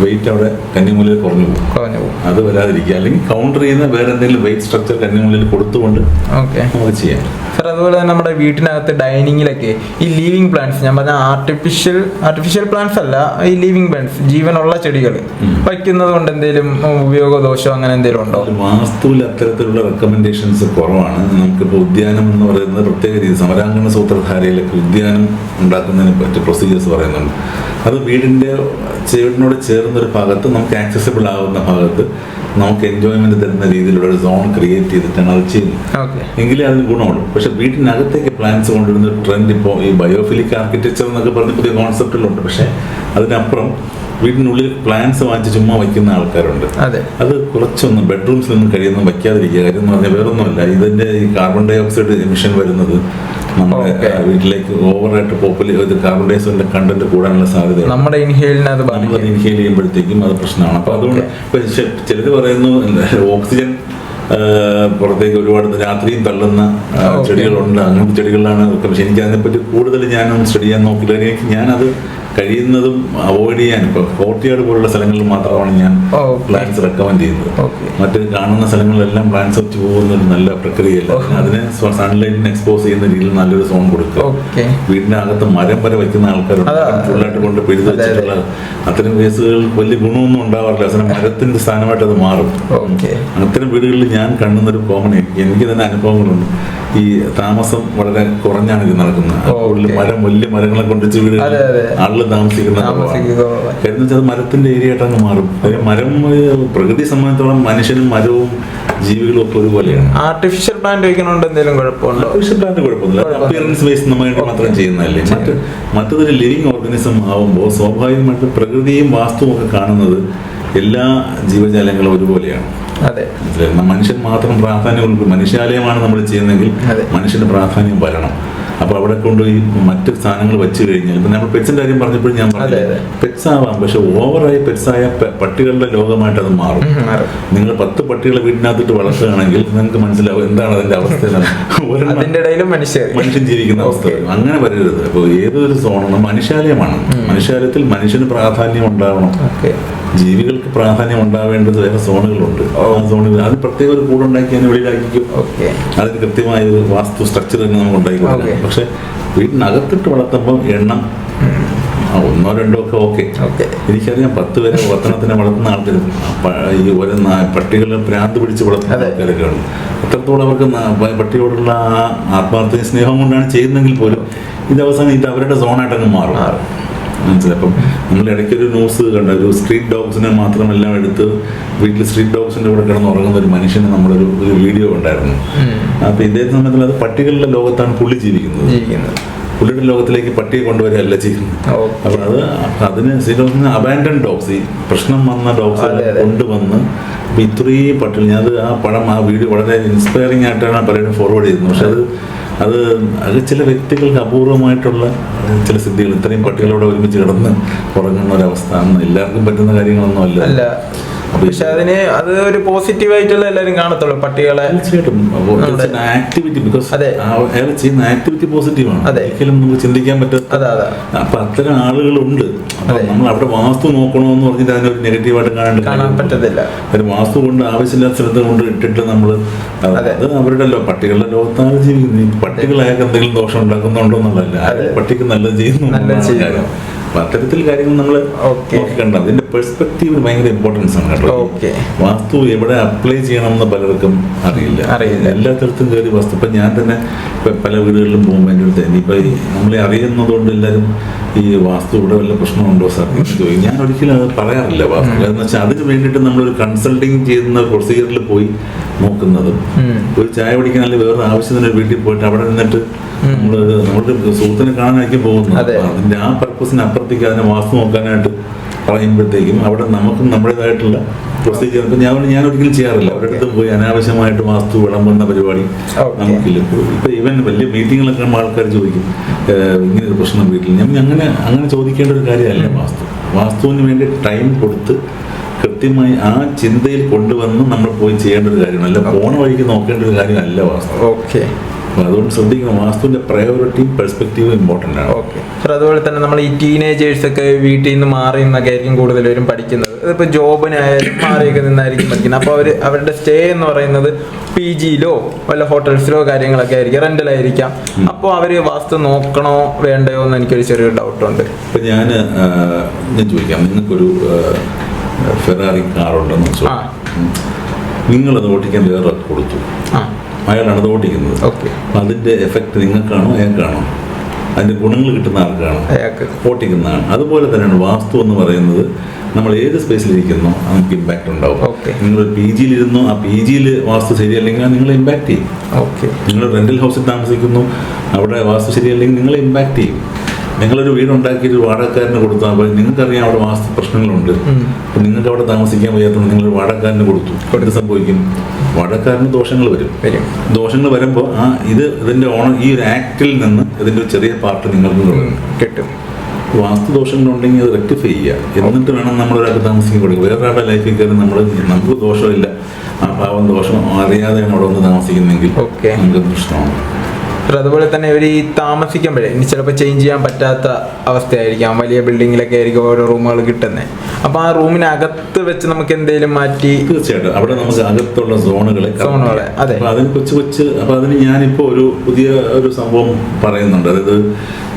വെയിറ്റ് അവിടെ കന്നിമൂലയിൽ കുറഞ്ഞു പോകും. കുറഞ്ഞു പോകും. അത് വരാതിരിക്കുക. അല്ലെങ്കിൽ കൗണ്ടർ ചെയ്യുന്ന വേറെ എന്തെങ്കിലും വെയിറ്റ് സ്ട്രക്ചർ കന്നിമൂലയിൽ കൊടുത്തുകൊണ്ട് നമുക്ക് ചെയ്യാം. സാർ അതുപോലെ തന്നെ നമ്മുടെ വീട്ടിനകത്ത് ഡൈനിങ്ങിലൊക്കെ ഈ ലീവിങ് പ്ലാന്റ്സ് ഞാൻ പറഞ്ഞ ആർട്ടിഫിഷ്യൽ ആർട്ടിഫിഷ്യൽ പ്ലാന്റ്സ് അല്ല ഈ ലീവിങ് പ്ലാന്റ്സ് ജീവനുള്ള ചെടികൾ വയ്ക്കുന്നത് കൊണ്ട് എന്തെങ്കിലും ഉപയോഗ ദോഷമോ അങ്ങനെ എന്തെങ്കിലും ഉണ്ടോ? വാസ്തുവിൽ അത്തരത്തിലുള്ള റെക്കമെൻഡേഷൻസ് കുറവാണ്. നമുക്കിപ്പോൾ ഉദ്യാനം എന്ന് പറയുന്നത് പ്രത്യേക രീതി സമരാംഗണ സൂത്രധാരയിലൊക്കെ ഉദ്യാനം ഉണ്ടാക്കുന്നതിനെ പറ്റി പ്രൊസീജിയേഴ്സ് പറയുന്നുണ്ട്. അത് വീടിന്റെ വീടിനോട് ചേർന്നൊരു ഭാഗത്ത് നമുക്ക് ആക്സസിബിൾ ആവുന്ന ഭാഗത്ത് നമുക്ക് എൻജോയ്മെന്റ് തരുന്ന രീതിയിലുള്ള ഒരു സോൺ ക്രിയേറ്റ് ചെയ്തിട്ടാണ് അത് ചെയ്യുന്നത്. എങ്കിലേ അതിന് ഗുണമുള്ളൂ. പക്ഷെ വീട്ടിനകത്തേക്ക് പ്ലാന്റ്സ് കൊണ്ടുവരുന്ന ട്രെൻഡ് ഇപ്പോൾ ഈ ബയോഫിലിക് ആർക്കിടെക്ചർ എന്നൊക്കെ പറഞ്ഞ പുതിയ കോൺസെപ്റ്റിലുണ്ട് പക്ഷെ അതിനപ്പുറം വീടിനുള്ളിൽ പ്ലാന്റ്സ് വാങ്ങിച്ച് ചുമ്മാ വയ്ക്കുന്ന ആൾക്കാരുണ്ട്. അതെ. അത് കുറച്ചൊന്നും ബെഡ്റൂംസിൽ നിന്നും കഴിയുന്ന വയ്ക്കാതിരിക്കുക. കാര്യം എന്ന് പറഞ്ഞാൽ വേറൊന്നുമല്ല. ഇതിന്റെ ഈ കാർബൺ ഡൈ ഓക്സൈഡ് എമിഷൻ വരുന്നത് നമ്മുടെ വീട്ടിലേക്ക് ഓവറായിട്ട് പോപ്പുലർ ഇത് കാർബൺ ഡൈ ഓക്സൈഡിന്റെ കണ്ടന്റ് കൂടാനുള്ള സാധ്യത നമ്മുടെ നമ്മളത് ബാധിക്കും. ഇൻഹേൽ ചെയ്യുമ്പോഴത്തേക്കും അത് പ്രശ്നമാണ്. അപ്പൊ അതുകൊണ്ട് ചിലത് പറയുന്നു ഓക്സിജൻ പുറത്തേക്ക് ഒരുപാട് രാത്രിയും തള്ളുന്ന ചെടികളുണ്ട്. അങ്ങനത്തെ ചെടികളിലാണ് പക്ഷെ എനിക്ക് അതിനെപ്പറ്റി കൂടുതൽ ഞാനൊന്ന് സ്റ്റഡി ചെയ്യാൻ നോക്കില്ല. എനിക്ക് ഞാനത് കഴിയുന്നതും അവോയ്ഡ് ചെയ്യാൻ ഇപ്പൊ കോർട്ടിയാട് പോലുള്ള സ്ഥലങ്ങളിൽ മാത്രമാണ് ഞാൻ. പ്ലാൻസ് റെക്കമെൻഡ് ചെയ്യുന്നത്. മറ്റ് കാണുന്ന സ്ഥലങ്ങളിലെല്ലാം പ്ലാൻസ് വെച്ച് പോകുന്ന ഒരു നല്ല പ്രക്രിയയല്ല. അതിന് അതിനെ സൺലൈറ്റിന് എക്സ്പോസ് ചെയ്യുന്ന രീതിയിൽ നല്ലൊരു സോൺ കൊടുക്കുക. വീടിനകത്ത് മരം വരെ വയ്ക്കുന്ന ആൾക്കാരുണ്ട്. ഫുള്ളായിട്ട് കൊണ്ട് പിഴുതു. വെച്ചിട്ടുള്ള അത്തരം കേസുകൾ വലിയ ഗുണമൊന്നും ഉണ്ടാവാറില്ല. അവസാനം മരത്തിന്റെ സ്ഥാനമായിട്ട് അത് മാറും. അത്തരം വീടുകളിൽ ഞാൻ കാണുന്നൊരു കോമൺ എനിക്ക് തന്നെ അനുഭവങ്ങളുണ്ട്. ഈ താമസം വളരെ കുറഞ്ഞാണ് ഇത് നടക്കുന്നത്. മരം വലിയ മരങ്ങളെ കൊണ്ട് അതെ. ആളുകൾ താമസിക്കുന്ന എന്ന് വെച്ചാൽ മരത്തിന്റെ ഏരിയ ആയിട്ട് അങ്ങ് മാറും. മരം പ്രകൃതി സംബന്ധിച്ചോളം മനുഷ്യനും മരവും ജീവികളും ഒക്കെ ഒരുപോലെയാണ്. ആർട്ടിഫിഷ്യൽ പ്ലാന്റ് വയ്ക്കണോണ്ട് എന്തെങ്കിലും കുഴപ്പമുണ്ടോ? ആർട്ടിഫിഷ്യൽ പ്ലാന്റ് കുഴപ്പമില്ല. അപ്പിയറൻസ് ബേസ് നമ്മൾ മാത്രം ചെയ്യുന്നതല്ലേ? മറ്റ് മറ്റൊരു ലിവിങ് ഓർഗാനിസം ആവുമ്പോൾ സ്വാഭാവികമായിട്ട് പ്രകൃതിയും വാസ്തുവും ഒക്കെ കാണുന്നത് എല്ലാ ജീവജാലങ്ങളും ഒരുപോലെയാണ്. അതെ? മനുഷ്യൻ മാത്രം പ്രാധാന്യം മനുഷ്യാലയമാണ് നമ്മൾ ചെയ്യുന്നതെങ്കിൽ മനുഷ്യന്റെ പ്രാധാന്യം വരണം. അപ്പൊ അവിടെ കൊണ്ടുപോയി മറ്റു സ്ഥാനങ്ങൾ വെച്ച് കഴിഞ്ഞാൽ ഇപ്പൊ നമ്മൾ പെറ്റ്സിന്റെ കാര്യം പറഞ്ഞപ്പോഴും ഞാൻ പറഞ്ഞു. പെറ്റ്സ് ആവാം പക്ഷെ ഓവറായി പെറ്റ്സ് ആയ പട്ടികളുടെ ലോകമായിട്ട് അത് മാറും. നിങ്ങൾ പത്ത് പട്ടികളെ വീടിനകത്തിട്ട് വളർത്തുകയാണെങ്കിൽ നിങ്ങൾക്ക് മനസ്സിലാവും എന്താണ് അതിന്റെ അവസ്ഥ മനുഷ്യൻ ജീവിക്കുന്ന അവസ്ഥ. അങ്ങനെ വരരുത്. അപ്പോൾ ഏതൊരു സോണും മനുഷ്യാലയമാണ്. മനുഷ്യാലയത്തിൽ മനുഷ്യന് പ്രാധാന്യം ഉണ്ടാവണം. ജീവികൾക്ക് പ്രാധാന്യം ഉണ്ടാവേണ്ടത് വേറെ സോണുകളുണ്ട്. ആ സോണുകൾ അത് പ്രത്യേക ഒരു കൂടുണ്ടാക്കി അതിന് വെളിയിലാക്കിക്കും. അതിന് കൃത്യമായ ഒരു വാസ്തു സ്ട്രക്ചർ തന്നെ നമുക്ക് ഉണ്ടാക്കി കൊടുക്കാം. പക്ഷെ വീടിനകത്തിട്ട് വളർത്തുമ്പോൾ എണ്ണം ഒന്നോ രണ്ടോ ഒക്കെ ഓക്കെ. എനിക്കറിയാം പത്ത് പേരെ വളർത്തണത്തിനെ വളർത്തുന്ന ആൾക്കാർ ഈ ഒരു പട്ടികളെ ഭ്രാന്ത് പിടിച്ച് വളർത്തുന്ന ആൾക്കാരൊക്കെയാണ്. ആൾക്കാരൊക്കെ ഉണ്ട് അത്രത്തോളം അവർക്ക് പട്ടിയോടുള്ള ആത്മാർത്ഥ സ്നേഹം കൊണ്ടാണ് ചെയ്യുന്നതെങ്കിൽ പോലും ഇത് അവസാനം ഇത് അവരുടെ സോണായിട്ടങ്ങ് മാറും. മനസ്സിലായി? അപ്പം നമ്മൾ ഇടയ്ക്കൊരു ന്യൂസ് കണ്ട ഒരു സ്ട്രീറ്റ് ഡോഗ്സിനെ മാത്രമെല്ലാം എടുത്ത് വീട്ടിൽ സ്ട്രീറ്റ് ഡോഗ്സിന്റെ കൂടെ കിടന്ന് ഉറങ്ങുന്ന ഒരു മനുഷ്യന് നമ്മളൊരു ഒരു വീഡിയോ ഉണ്ടായിരുന്നു അപ്പൊ ഇതേ സമയത്തിൽ അത് പട്ടികളുടെ ലോകത്താണ് പുള്ളി ജീവിക്കുന്നത്. പുള്ളിയുടെ ലോകത്തിലേക്ക് പട്ടിയെ കൊണ്ടുവരികയല്ല ചെയ്യുന്നത്. അപ്പൊ അത് അതിന് ശരിക്കും അബാൻഡൻ ഡോഗ്സ് ഈ പ്രശ്നം വന്ന ഡോഗ്സ്. കൊണ്ടുവന്ന് ഇത്രയും പട്ടികൾ ഞാൻ അത് ആ പടം ആ വീഡിയോ വളരെ ഇൻസ്പയറിംഗ് ആയിട്ടാണ് പലരും ഫോർവേഡ് ചെയ്യുന്നത്. പക്ഷെ അത് അത് അത് ചില വ്യക്തികൾക്ക് അപൂർവമായിട്ടുള്ള ചില സിദ്ധികൾ. ഇത്രയും പട്ടികളോടെ ഒരുമിച്ച് കിടന്ന് ഉറങ്ങുന്ന ഒരവസ്ഥ എല്ലാവർക്കും പറ്റുന്ന കാര്യങ്ങളൊന്നും അല്ല. പക്ഷെ അതിന് അത് ഒരു പോസിറ്റീവ് ആയിട്ടുള്ള എല്ലാരും കാണത്തുള്ളൂ പട്ടികളെ. തീർച്ചയായിട്ടും. Activity because. അയാൾ ചെയ്യുന്ന ആക്ടിവിറ്റി പോസിറ്റീവാണ് അതെ. ഒരിക്കലും നമുക്ക് ചിന്തിക്കാൻ പറ്റാത്ത അപ്പൊ അത്തരം ആളുകളുണ്ട്. നമ്മൾ അവിടെ വാസ്തു നോക്കണമെന്ന് പറഞ്ഞിട്ട് അതിനൊരു നെഗറ്റീവായിട്ട് കാണേണ്ട കാണാൻ പറ്റത്തില്ല. ഒരു വാസ്തു കൊണ്ട് ആവശ്യമില്ലാത്ത സ്ഥലത്ത് കൊണ്ട് ഇട്ടിട്ട് നമ്മൾ അതെ. അവരുടെ പട്ടികളുടെ ലോകത്താണ് ജീവിക്കുന്നത്. ഈ എന്തെങ്കിലും ദോഷം ഉണ്ടാക്കുന്നുണ്ടോ എന്നുള്ളതല്ല. പട്ടിക്ക് നല്ലത് ചെയ്യുന്നു അത്തരത്തിൽ കാര്യങ്ങൾ നമ്മൾ. നോക്കിക്കണ്ട അതിന്റെ പെർസ്പെക്റ്റീവ് ഭയങ്കര ഇമ്പോർട്ടൻസ് ആണ് കേട്ടോ. വാസ്തു എവിടെ അപ്ലൈ ചെയ്യണം ചെയ്യണമെന്ന് പലർക്കും അറിയില്ല. അറിയില്ല. എല്ലാ തരത്തിലും കയറി വാസ്തു. ഇപ്പൊ ഞാൻ തന്നെ ഇപ്പൊ പല വീടുകളിലും പോകുമ്പോൾ എന്റെ അടുത്ത് ഇനിയിപ്പോ നമ്മളെ അറിയുന്നതുകൊണ്ട് എല്ലാവരും ഈ വാസ്തു ഇവിടെ വല്ല പ്രശ്നമുണ്ടോ സാർ ചോദിക്കും. ഞാൻ ഒരിക്കലും അത് പറയാറില്ല വാസ്തു. എന്ന് വെച്ചാൽ അതിന് വേണ്ടിയിട്ട് ഒരു കൺസൾട്ടിങ് ചെയ്യുന്ന പ്രൊസീജിയറിൽ പോയി നോക്കുന്നതും. ഒരു ചായ പിടിക്കാൻ അല്ലെങ്കിൽ വേറെ ആവശ്യത്തിന് വീട്ടിൽ പോയിട്ട് അവിടെ നിന്നിട്ട് നമ്മൾ നമ്മുടെ സുഹൃത്തിനെ കാണാനായിരിക്കും. അപ്പൊ അതിന്റെ ആ പർപ്പസിന് അപ്പുറത്തേക്ക് അതിനെ വാസ്തു നോക്കാനായിട്ട് പറയുമ്പോഴത്തേക്കും അവിടെ നമുക്കും നമ്മുടേതായിട്ടുള്ള പ്രൊസീജിയർ ഇപ്പം ഞാൻ ഞാൻ ഒരിക്കലും ചെയ്യാറില്ല. അവരുടെ അടുത്ത് പോയി അനാവശ്യമായിട്ട് വാസ്തു വിളമ്പുന്ന പരിപാടി. നമുക്കില്ല. ഇപ്പം ഇവൻ വലിയ മീറ്റിങ്ങിലൊക്കെ നമ്മൾ ആൾക്കാർ ചോദിക്കും "ഏഹ്, ഇങ്ങനെ ഒരു പ്രശ്നം വീട്ടിൽ. ഞാൻ അങ്ങനെ അങ്ങനെ ചോദിക്കേണ്ട ഒരു കാര്യമല്ല വാസ്തു വാസ്തുവിന് വേണ്ടി ടൈം കൊടുത്ത് കൃത്യമായി ആ ചിന്തയിൽ കൊണ്ടുവന്ന് നമ്മൾ പോയി ചെയ്യേണ്ട ഒരു കാര്യമാണ് അല്ല പോണ വഴിക്ക് നോക്കേണ്ട ഒരു കാര്യമല്ല വാസ്തു ഓക്കെ അതുകൊണ്ട് ശ്രദ്ധിക്കണം. വാസ്തുവിന്റെ പ്രയോറിറ്റിയും പെർസ്പെക്റ്റീവും ഇമ്പോർട്ടന്റ് ആണ്. ഓക്കെ സർ അതുപോലെ തന്നെ നമ്മൾ ഈ ടീനേജേഴ്സ് ഒക്കെ വീട്ടിൽ നിന്ന് മാറി നിന്നൊക്കെ ആയിരിക്കും കൂടുതലും പഠിക്കുന്നത്. ഇതിപ്പോ ജോബിനായാലും മാറിയൊക്കെ നിന്നായിരിക്കും പഠിക്കുന്നത്. അപ്പോൾ അവർ അവരുടെ സ്റ്റേ എന്ന് പറയുന്നത് പി ജിയിലോ വല്ല ഹോട്ടൽസിലോ കാര്യങ്ങളൊക്കെ ആയിരിക്കും. റെന്റിലായിരിക്കാം അപ്പോൾ അവർ വാസ്തു നോക്കണോ വേണ്ടയോ എന്ന് എനിക്കൊരു ചെറിയൊരു ഡൗട്ടുണ്ട് ഇപ്പൊ ഞാൻ ഞാൻ ചോദിക്കാം. നിങ്ങൾക്കൊരു ഫെറാറി കാറുണ്ടെന്ന് വെച്ചോ ആ. നിങ്ങളത് ഓടിക്കാൻ വേറെ കൊടുത്തു. അയാളാണ് അത് ഓടിക്കുന്നത് അതിന്റെ എഫക്റ്റ് നിങ്ങൾക്കാണോ അയാൾക്കാണോ? അതിന്റെ ഗുണങ്ങൾ കിട്ടുന്ന ആൾക്കാണ്? ഓട്ടിക്കുന്നതാണ് അതുപോലെ തന്നെയാണ് വാസ്തു എന്ന് പറയുന്നത്. നമ്മൾ ഏത് സ്പേസിലിരിക്കുന്നോ നമുക്ക് ഇമ്പാക്റ്റ് ഉണ്ടാവും. നിങ്ങൾ പി ജിയിലിരുന്നോ ആ പി ജിയിൽ വാസ്തു ശരിയല്ലെങ്കിൽ നിങ്ങൾ നിങ്ങളെ ഇമ്പാക്റ്റ് ചെയ്യും. ഓക്കെ നിങ്ങൾ റെന്റൽ ഹൗസിൽ താമസിക്കുന്നു അവിടെ വാസ്തു ശരിയല്ലെങ്കിൽ നിങ്ങൾ ഇമ്പാക്റ്റ് ചെയ്യും. നിങ്ങളൊരു വീടുണ്ടാക്കിയിട്ട് വാടകക്കാരന് കൊടുത്താൽ അപ്പോൾ നിങ്ങൾക്കറിയാം അവിടെ വാസ്തു പ്രശ്നങ്ങളുണ്ട്. ഉം. അപ്പോൾ നിങ്ങൾക്ക് അവിടെ താമസിക്കാൻ വയ്യാത്തതുകൊണ്ട് നിങ്ങൾ വാടകക്കാരന് കൊടുത്തു. എന്ത് സംഭവിക്കും? വാടകക്കാരന് ദോഷങ്ങൾ വരും. ദോഷങ്ങൾ വരുമ്പോൾ ആ ഇത് ഇതിന്റെ ഓണം ഈ ഒരു ആക്ടിൽ നിന്ന് ഇതിന്റെ ഒരു ചെറിയ പാർട്ട് നിങ്ങൾക്ക് കിട്ടും. വാസ്തു ദോഷങ്ങളുണ്ടെങ്കിൽ അത് റെക്ടിഫൈ ചെയ്യുക എന്നിട്ട് വേണം നമ്മൾ ഒരാൾക്ക് താമസിക്കാൻ കൊടുക്കുക വേറൊരാളുടെ ലൈഫിൽ കയറി നമ്മൾ നമുക്ക് ദോഷമില്ല. ആ പാവം ദോഷം അറിയാതെ അവിടെ വന്ന് താമസിക്കുന്നെങ്കിൽ. നമുക്ക് പ്രശ്നമാണ് അതുപോലെ തന്നെ ഇവർ ഈ താമസിക്കുമ്പോഴേ ഇനി ചിലപ്പോൾ ചേഞ്ച് ചെയ്യാൻ പറ്റാത്ത അവസ്ഥയായിരിക്കാം. വലിയ ബിൽഡിങ്ങിലൊക്കെ ആയിരിക്കും ഓരോ റൂമുകൾ കിട്ടുന്നത് അപ്പോൾ ആ റൂമിനകത്ത് വെച്ച് നമുക്ക് എന്തെങ്കിലും മാറ്റി തീർച്ചയായിട്ടും. അവിടെ നമുക്ക് അകത്തുള്ള സോണുകളെ സോണുകളെ. അതെ. അതിന് കൊച്ചു കൊച്ച് അപ്പൊ അതിന് ഞാനിപ്പോ ഒരു പുതിയ ഒരു സംഭവം പറയുന്നുണ്ട്. അതായത്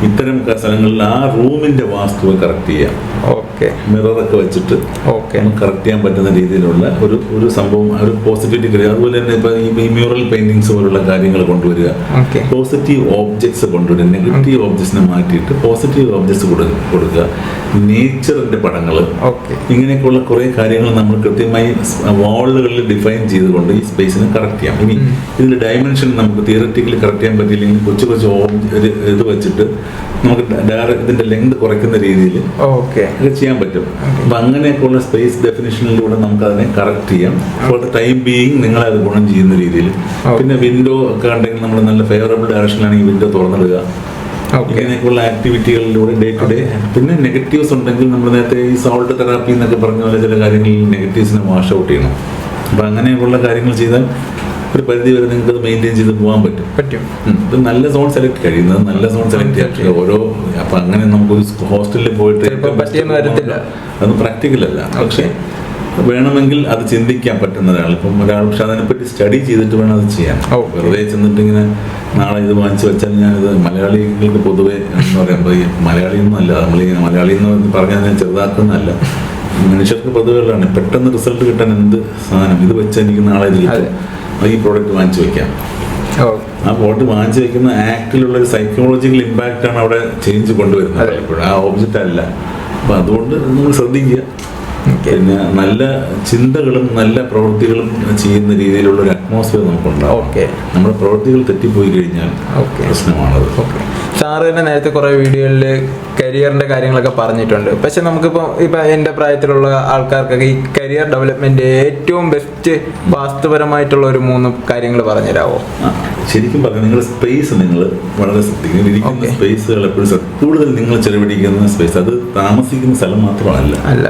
ഇത്തരം സ്ഥലങ്ങളിൽ ആ റൂമിന്റെ വാസ്തുവ കറക്റ്റ് ചെയ്യാം. ഓക്കെ മിററൊക്കെ വെച്ചിട്ട് ഓക്കെ. കറക്റ്റ് ചെയ്യാൻ പറ്റുന്ന രീതിയിലുള്ള ഒരു ഒരു സംഭവം ഒരു പോസിറ്റിവിറ്റി ക്രിയ അതുപോലെ തന്നെ ഇപ്പൊ ഈ മ്യൂറൽ പെയിന്റിങ്സ് പോലുള്ള കാര്യങ്ങൾ കൊണ്ടുവരിക. ഓക്കെ. പോസിറ്റീവ് ഓബ്ജക്ട്സ് കൊണ്ടുവരിക. നെഗറ്റീവ് ഓബ്ജക്ട്സിനെ മാറ്റിയിട്ട് പോസിറ്റീവ് ഓബ്ജക്ട്സ് കൊടുക്കുക. നേച്ചറിന്റെ പടങ്ങൾ. ഓക്കെ. ഇങ്ങനെയൊക്കെയുള്ള കുറെ കാര്യങ്ങൾ നമ്മൾ കൃത്യമായി വാളുകളിൽ ഡിഫൈൻ ചെയ്തുകൊണ്ട് ഈ സ്പേസിനെ കറക്റ്റ് ചെയ്യാം. ഇനി ഇതിന്റെ ഡയമെൻഷൻ നമുക്ക് തിയററ്റിക്കലി കറക്റ്റ് ചെയ്യാൻ പറ്റിയില്ലെങ്കിൽ കൊച്ചു കൊച്ചു ഇത് വെച്ചിട്ട് നമുക്ക് ഡയറക്റ്റ് ഇതിന്റെ ലെങ്ത് കുറയ്ക്കുന്ന രീതിയിൽ ഓക്കെ. ഒക്കെ ചെയ്യാൻ പറ്റും. അപ്പൊ അങ്ങനെയൊക്കെയുള്ള സ്പേസ് ഡെഫിനിഷനിലൂടെ നമുക്ക് അതിനെ കറക്റ്റ് ചെയ്യാം. ഫോർ ടൈം ബീയിങ് നിങ്ങളെ അത് ഗുണം ചെയ്യുന്ന രീതിയിൽ. പിന്നെ വിൻഡോ ഒക്കെ ഉണ്ടെങ്കിൽ നമ്മൾ നല്ല ഫേവറബിൾ ഡയറക്ഷനിലാണെങ്കിൽ വിൻഡോ തുറന്നിടുക. ഇങ്ങനെയൊക്കെയുള്ള ആക്ടിവിറ്റികളിലൂടെ ഡേ ടു ഡേ പിന്നെ നെഗറ്റീവ്സ് ഉണ്ടെങ്കിൽ നമ്മൾ നേരത്തെ ഈ സോൾട്ട് തെറാപ്പി എന്നൊക്കെ പറഞ്ഞ പോലെ ചില കാര്യങ്ങളിൽ നെഗറ്റീവ്സിനെ വാഷ് ഔട്ട് ചെയ്യണം. അപ്പം അങ്ങനെയൊക്കെയുള്ള കാര്യങ്ങൾ ചെയ്താൽ ഒരു പരിധി വരെ നിങ്ങൾക്ക് അത് മെയിന്റെയിൻ ചെയ്ത് പോകാൻ പറ്റും. പറ്റും. ഇത് നല്ല സോൺ സെലക്ട് കഴിയുന്നത് നല്ല സോൺ സെലക്ട് ചെയ്യാൻ ഓരോ അപ്പം അങ്ങനെ നമുക്കൊരു ഹോസ്റ്റലിൽ പോയിട്ട്. അത് പ്രാക്ടിക്കൽ അല്ല. പക്ഷേ വേണമെങ്കിൽ അത് ചിന്തിക്കാൻ പറ്റുന്ന ഒരാൾ ഇപ്പം ഒരാൾ പക്ഷെ അതിനെപ്പറ്റി സ്റ്റഡി ചെയ്തിട്ട് വേണം അത് ചെയ്യാൻ. വെറുതെ ചെന്നിട്ട് ഇങ്ങനെ നാളെ ഇത് വാങ്ങിച്ചു വെച്ചാൽ ഞാൻ ഇത് മലയാളികൾക്ക് പൊതുവെ എന്ന് പറയുമ്പോൾ ഈ ഒന്നുമല്ല നമ്മൾ ഈ മലയാളി എന്ന് പറഞ്ഞാൽ ഞാൻ ചെറുതാക്കുന്നതല്ല. മനുഷ്യർക്ക് പൊതുവെയുള്ളതാണ്. പെട്ടെന്ന് റിസൾട്ട് കിട്ടാൻ എന്ത് സാധനം? ഇത് വെച്ചാൽ എനിക്ക് നാളെ ഈ പ്രോഡക്റ്റ് വാങ്ങിച്ചു വെക്കാം. ആ ബോട്ട് വാങ്ങിച്ചു വെക്കുന്ന ആക്ടിലുള്ള ഒരു സൈക്കോളജിക്കൽ ഇമ്പാക്റ്റ് ആണ് അവിടെ ചേഞ്ച് കൊണ്ടുവരുന്നത്. പലപ്പോഴും ആ ഓബ്ജക്റ്റ് അല്ല. അപ്പൊ അതുകൊണ്ട് നമ്മൾ ശ്രദ്ധിക്കുക. പിന്നെ നല്ല ചിന്തകളും നല്ല പ്രവൃത്തികളും ചെയ്യുന്ന രീതിയിലുള്ള ഒരു അറ്റ്മോസ്ഫിയർ നമുക്കുണ്ടാവും. ഓക്കെ നമ്മുടെ പ്രവൃത്തികൾ തെറ്റിപ്പോയി കഴിഞ്ഞാൽ ഓക്കെ പ്രശ്നമാണത്. ഓക്കെ സാറ് തന്നെ നേരത്തെ കുറെ വീഡിയോകളിൽ കരിയറിന്റെ കാര്യങ്ങളൊക്കെ പറഞ്ഞിട്ടുണ്ട്. പക്ഷെ നമുക്കിപ്പോൾ ഇപ്പൊ എന്റെ പ്രായത്തിലുള്ള ആൾക്കാർക്കൊക്കെ ഈ കരിയർ ഡെവലപ്മെന്റ് ഏറ്റവും ബെസ്റ്റ് വാസ്തുപരമായിട്ടുള്ള ഒരു മൂന്ന് കാര്യങ്ങൾ പറഞ്ഞുതരാമോ ശരിക്കും പറഞ്ഞാൽ നിങ്ങൾ സ്പേസ് നിങ്ങൾ വളരെ ശ്രദ്ധിക്കണം. ഇരിക്കുന്ന സ്പേസുകൾ എപ്പോഴും കൂടുതൽ നിങ്ങൾ ചെലവഴിക്കുന്ന സ്പേസ് അത് താമസിക്കുന്ന സ്ഥലം മാത്രമല്ല. അല്ല.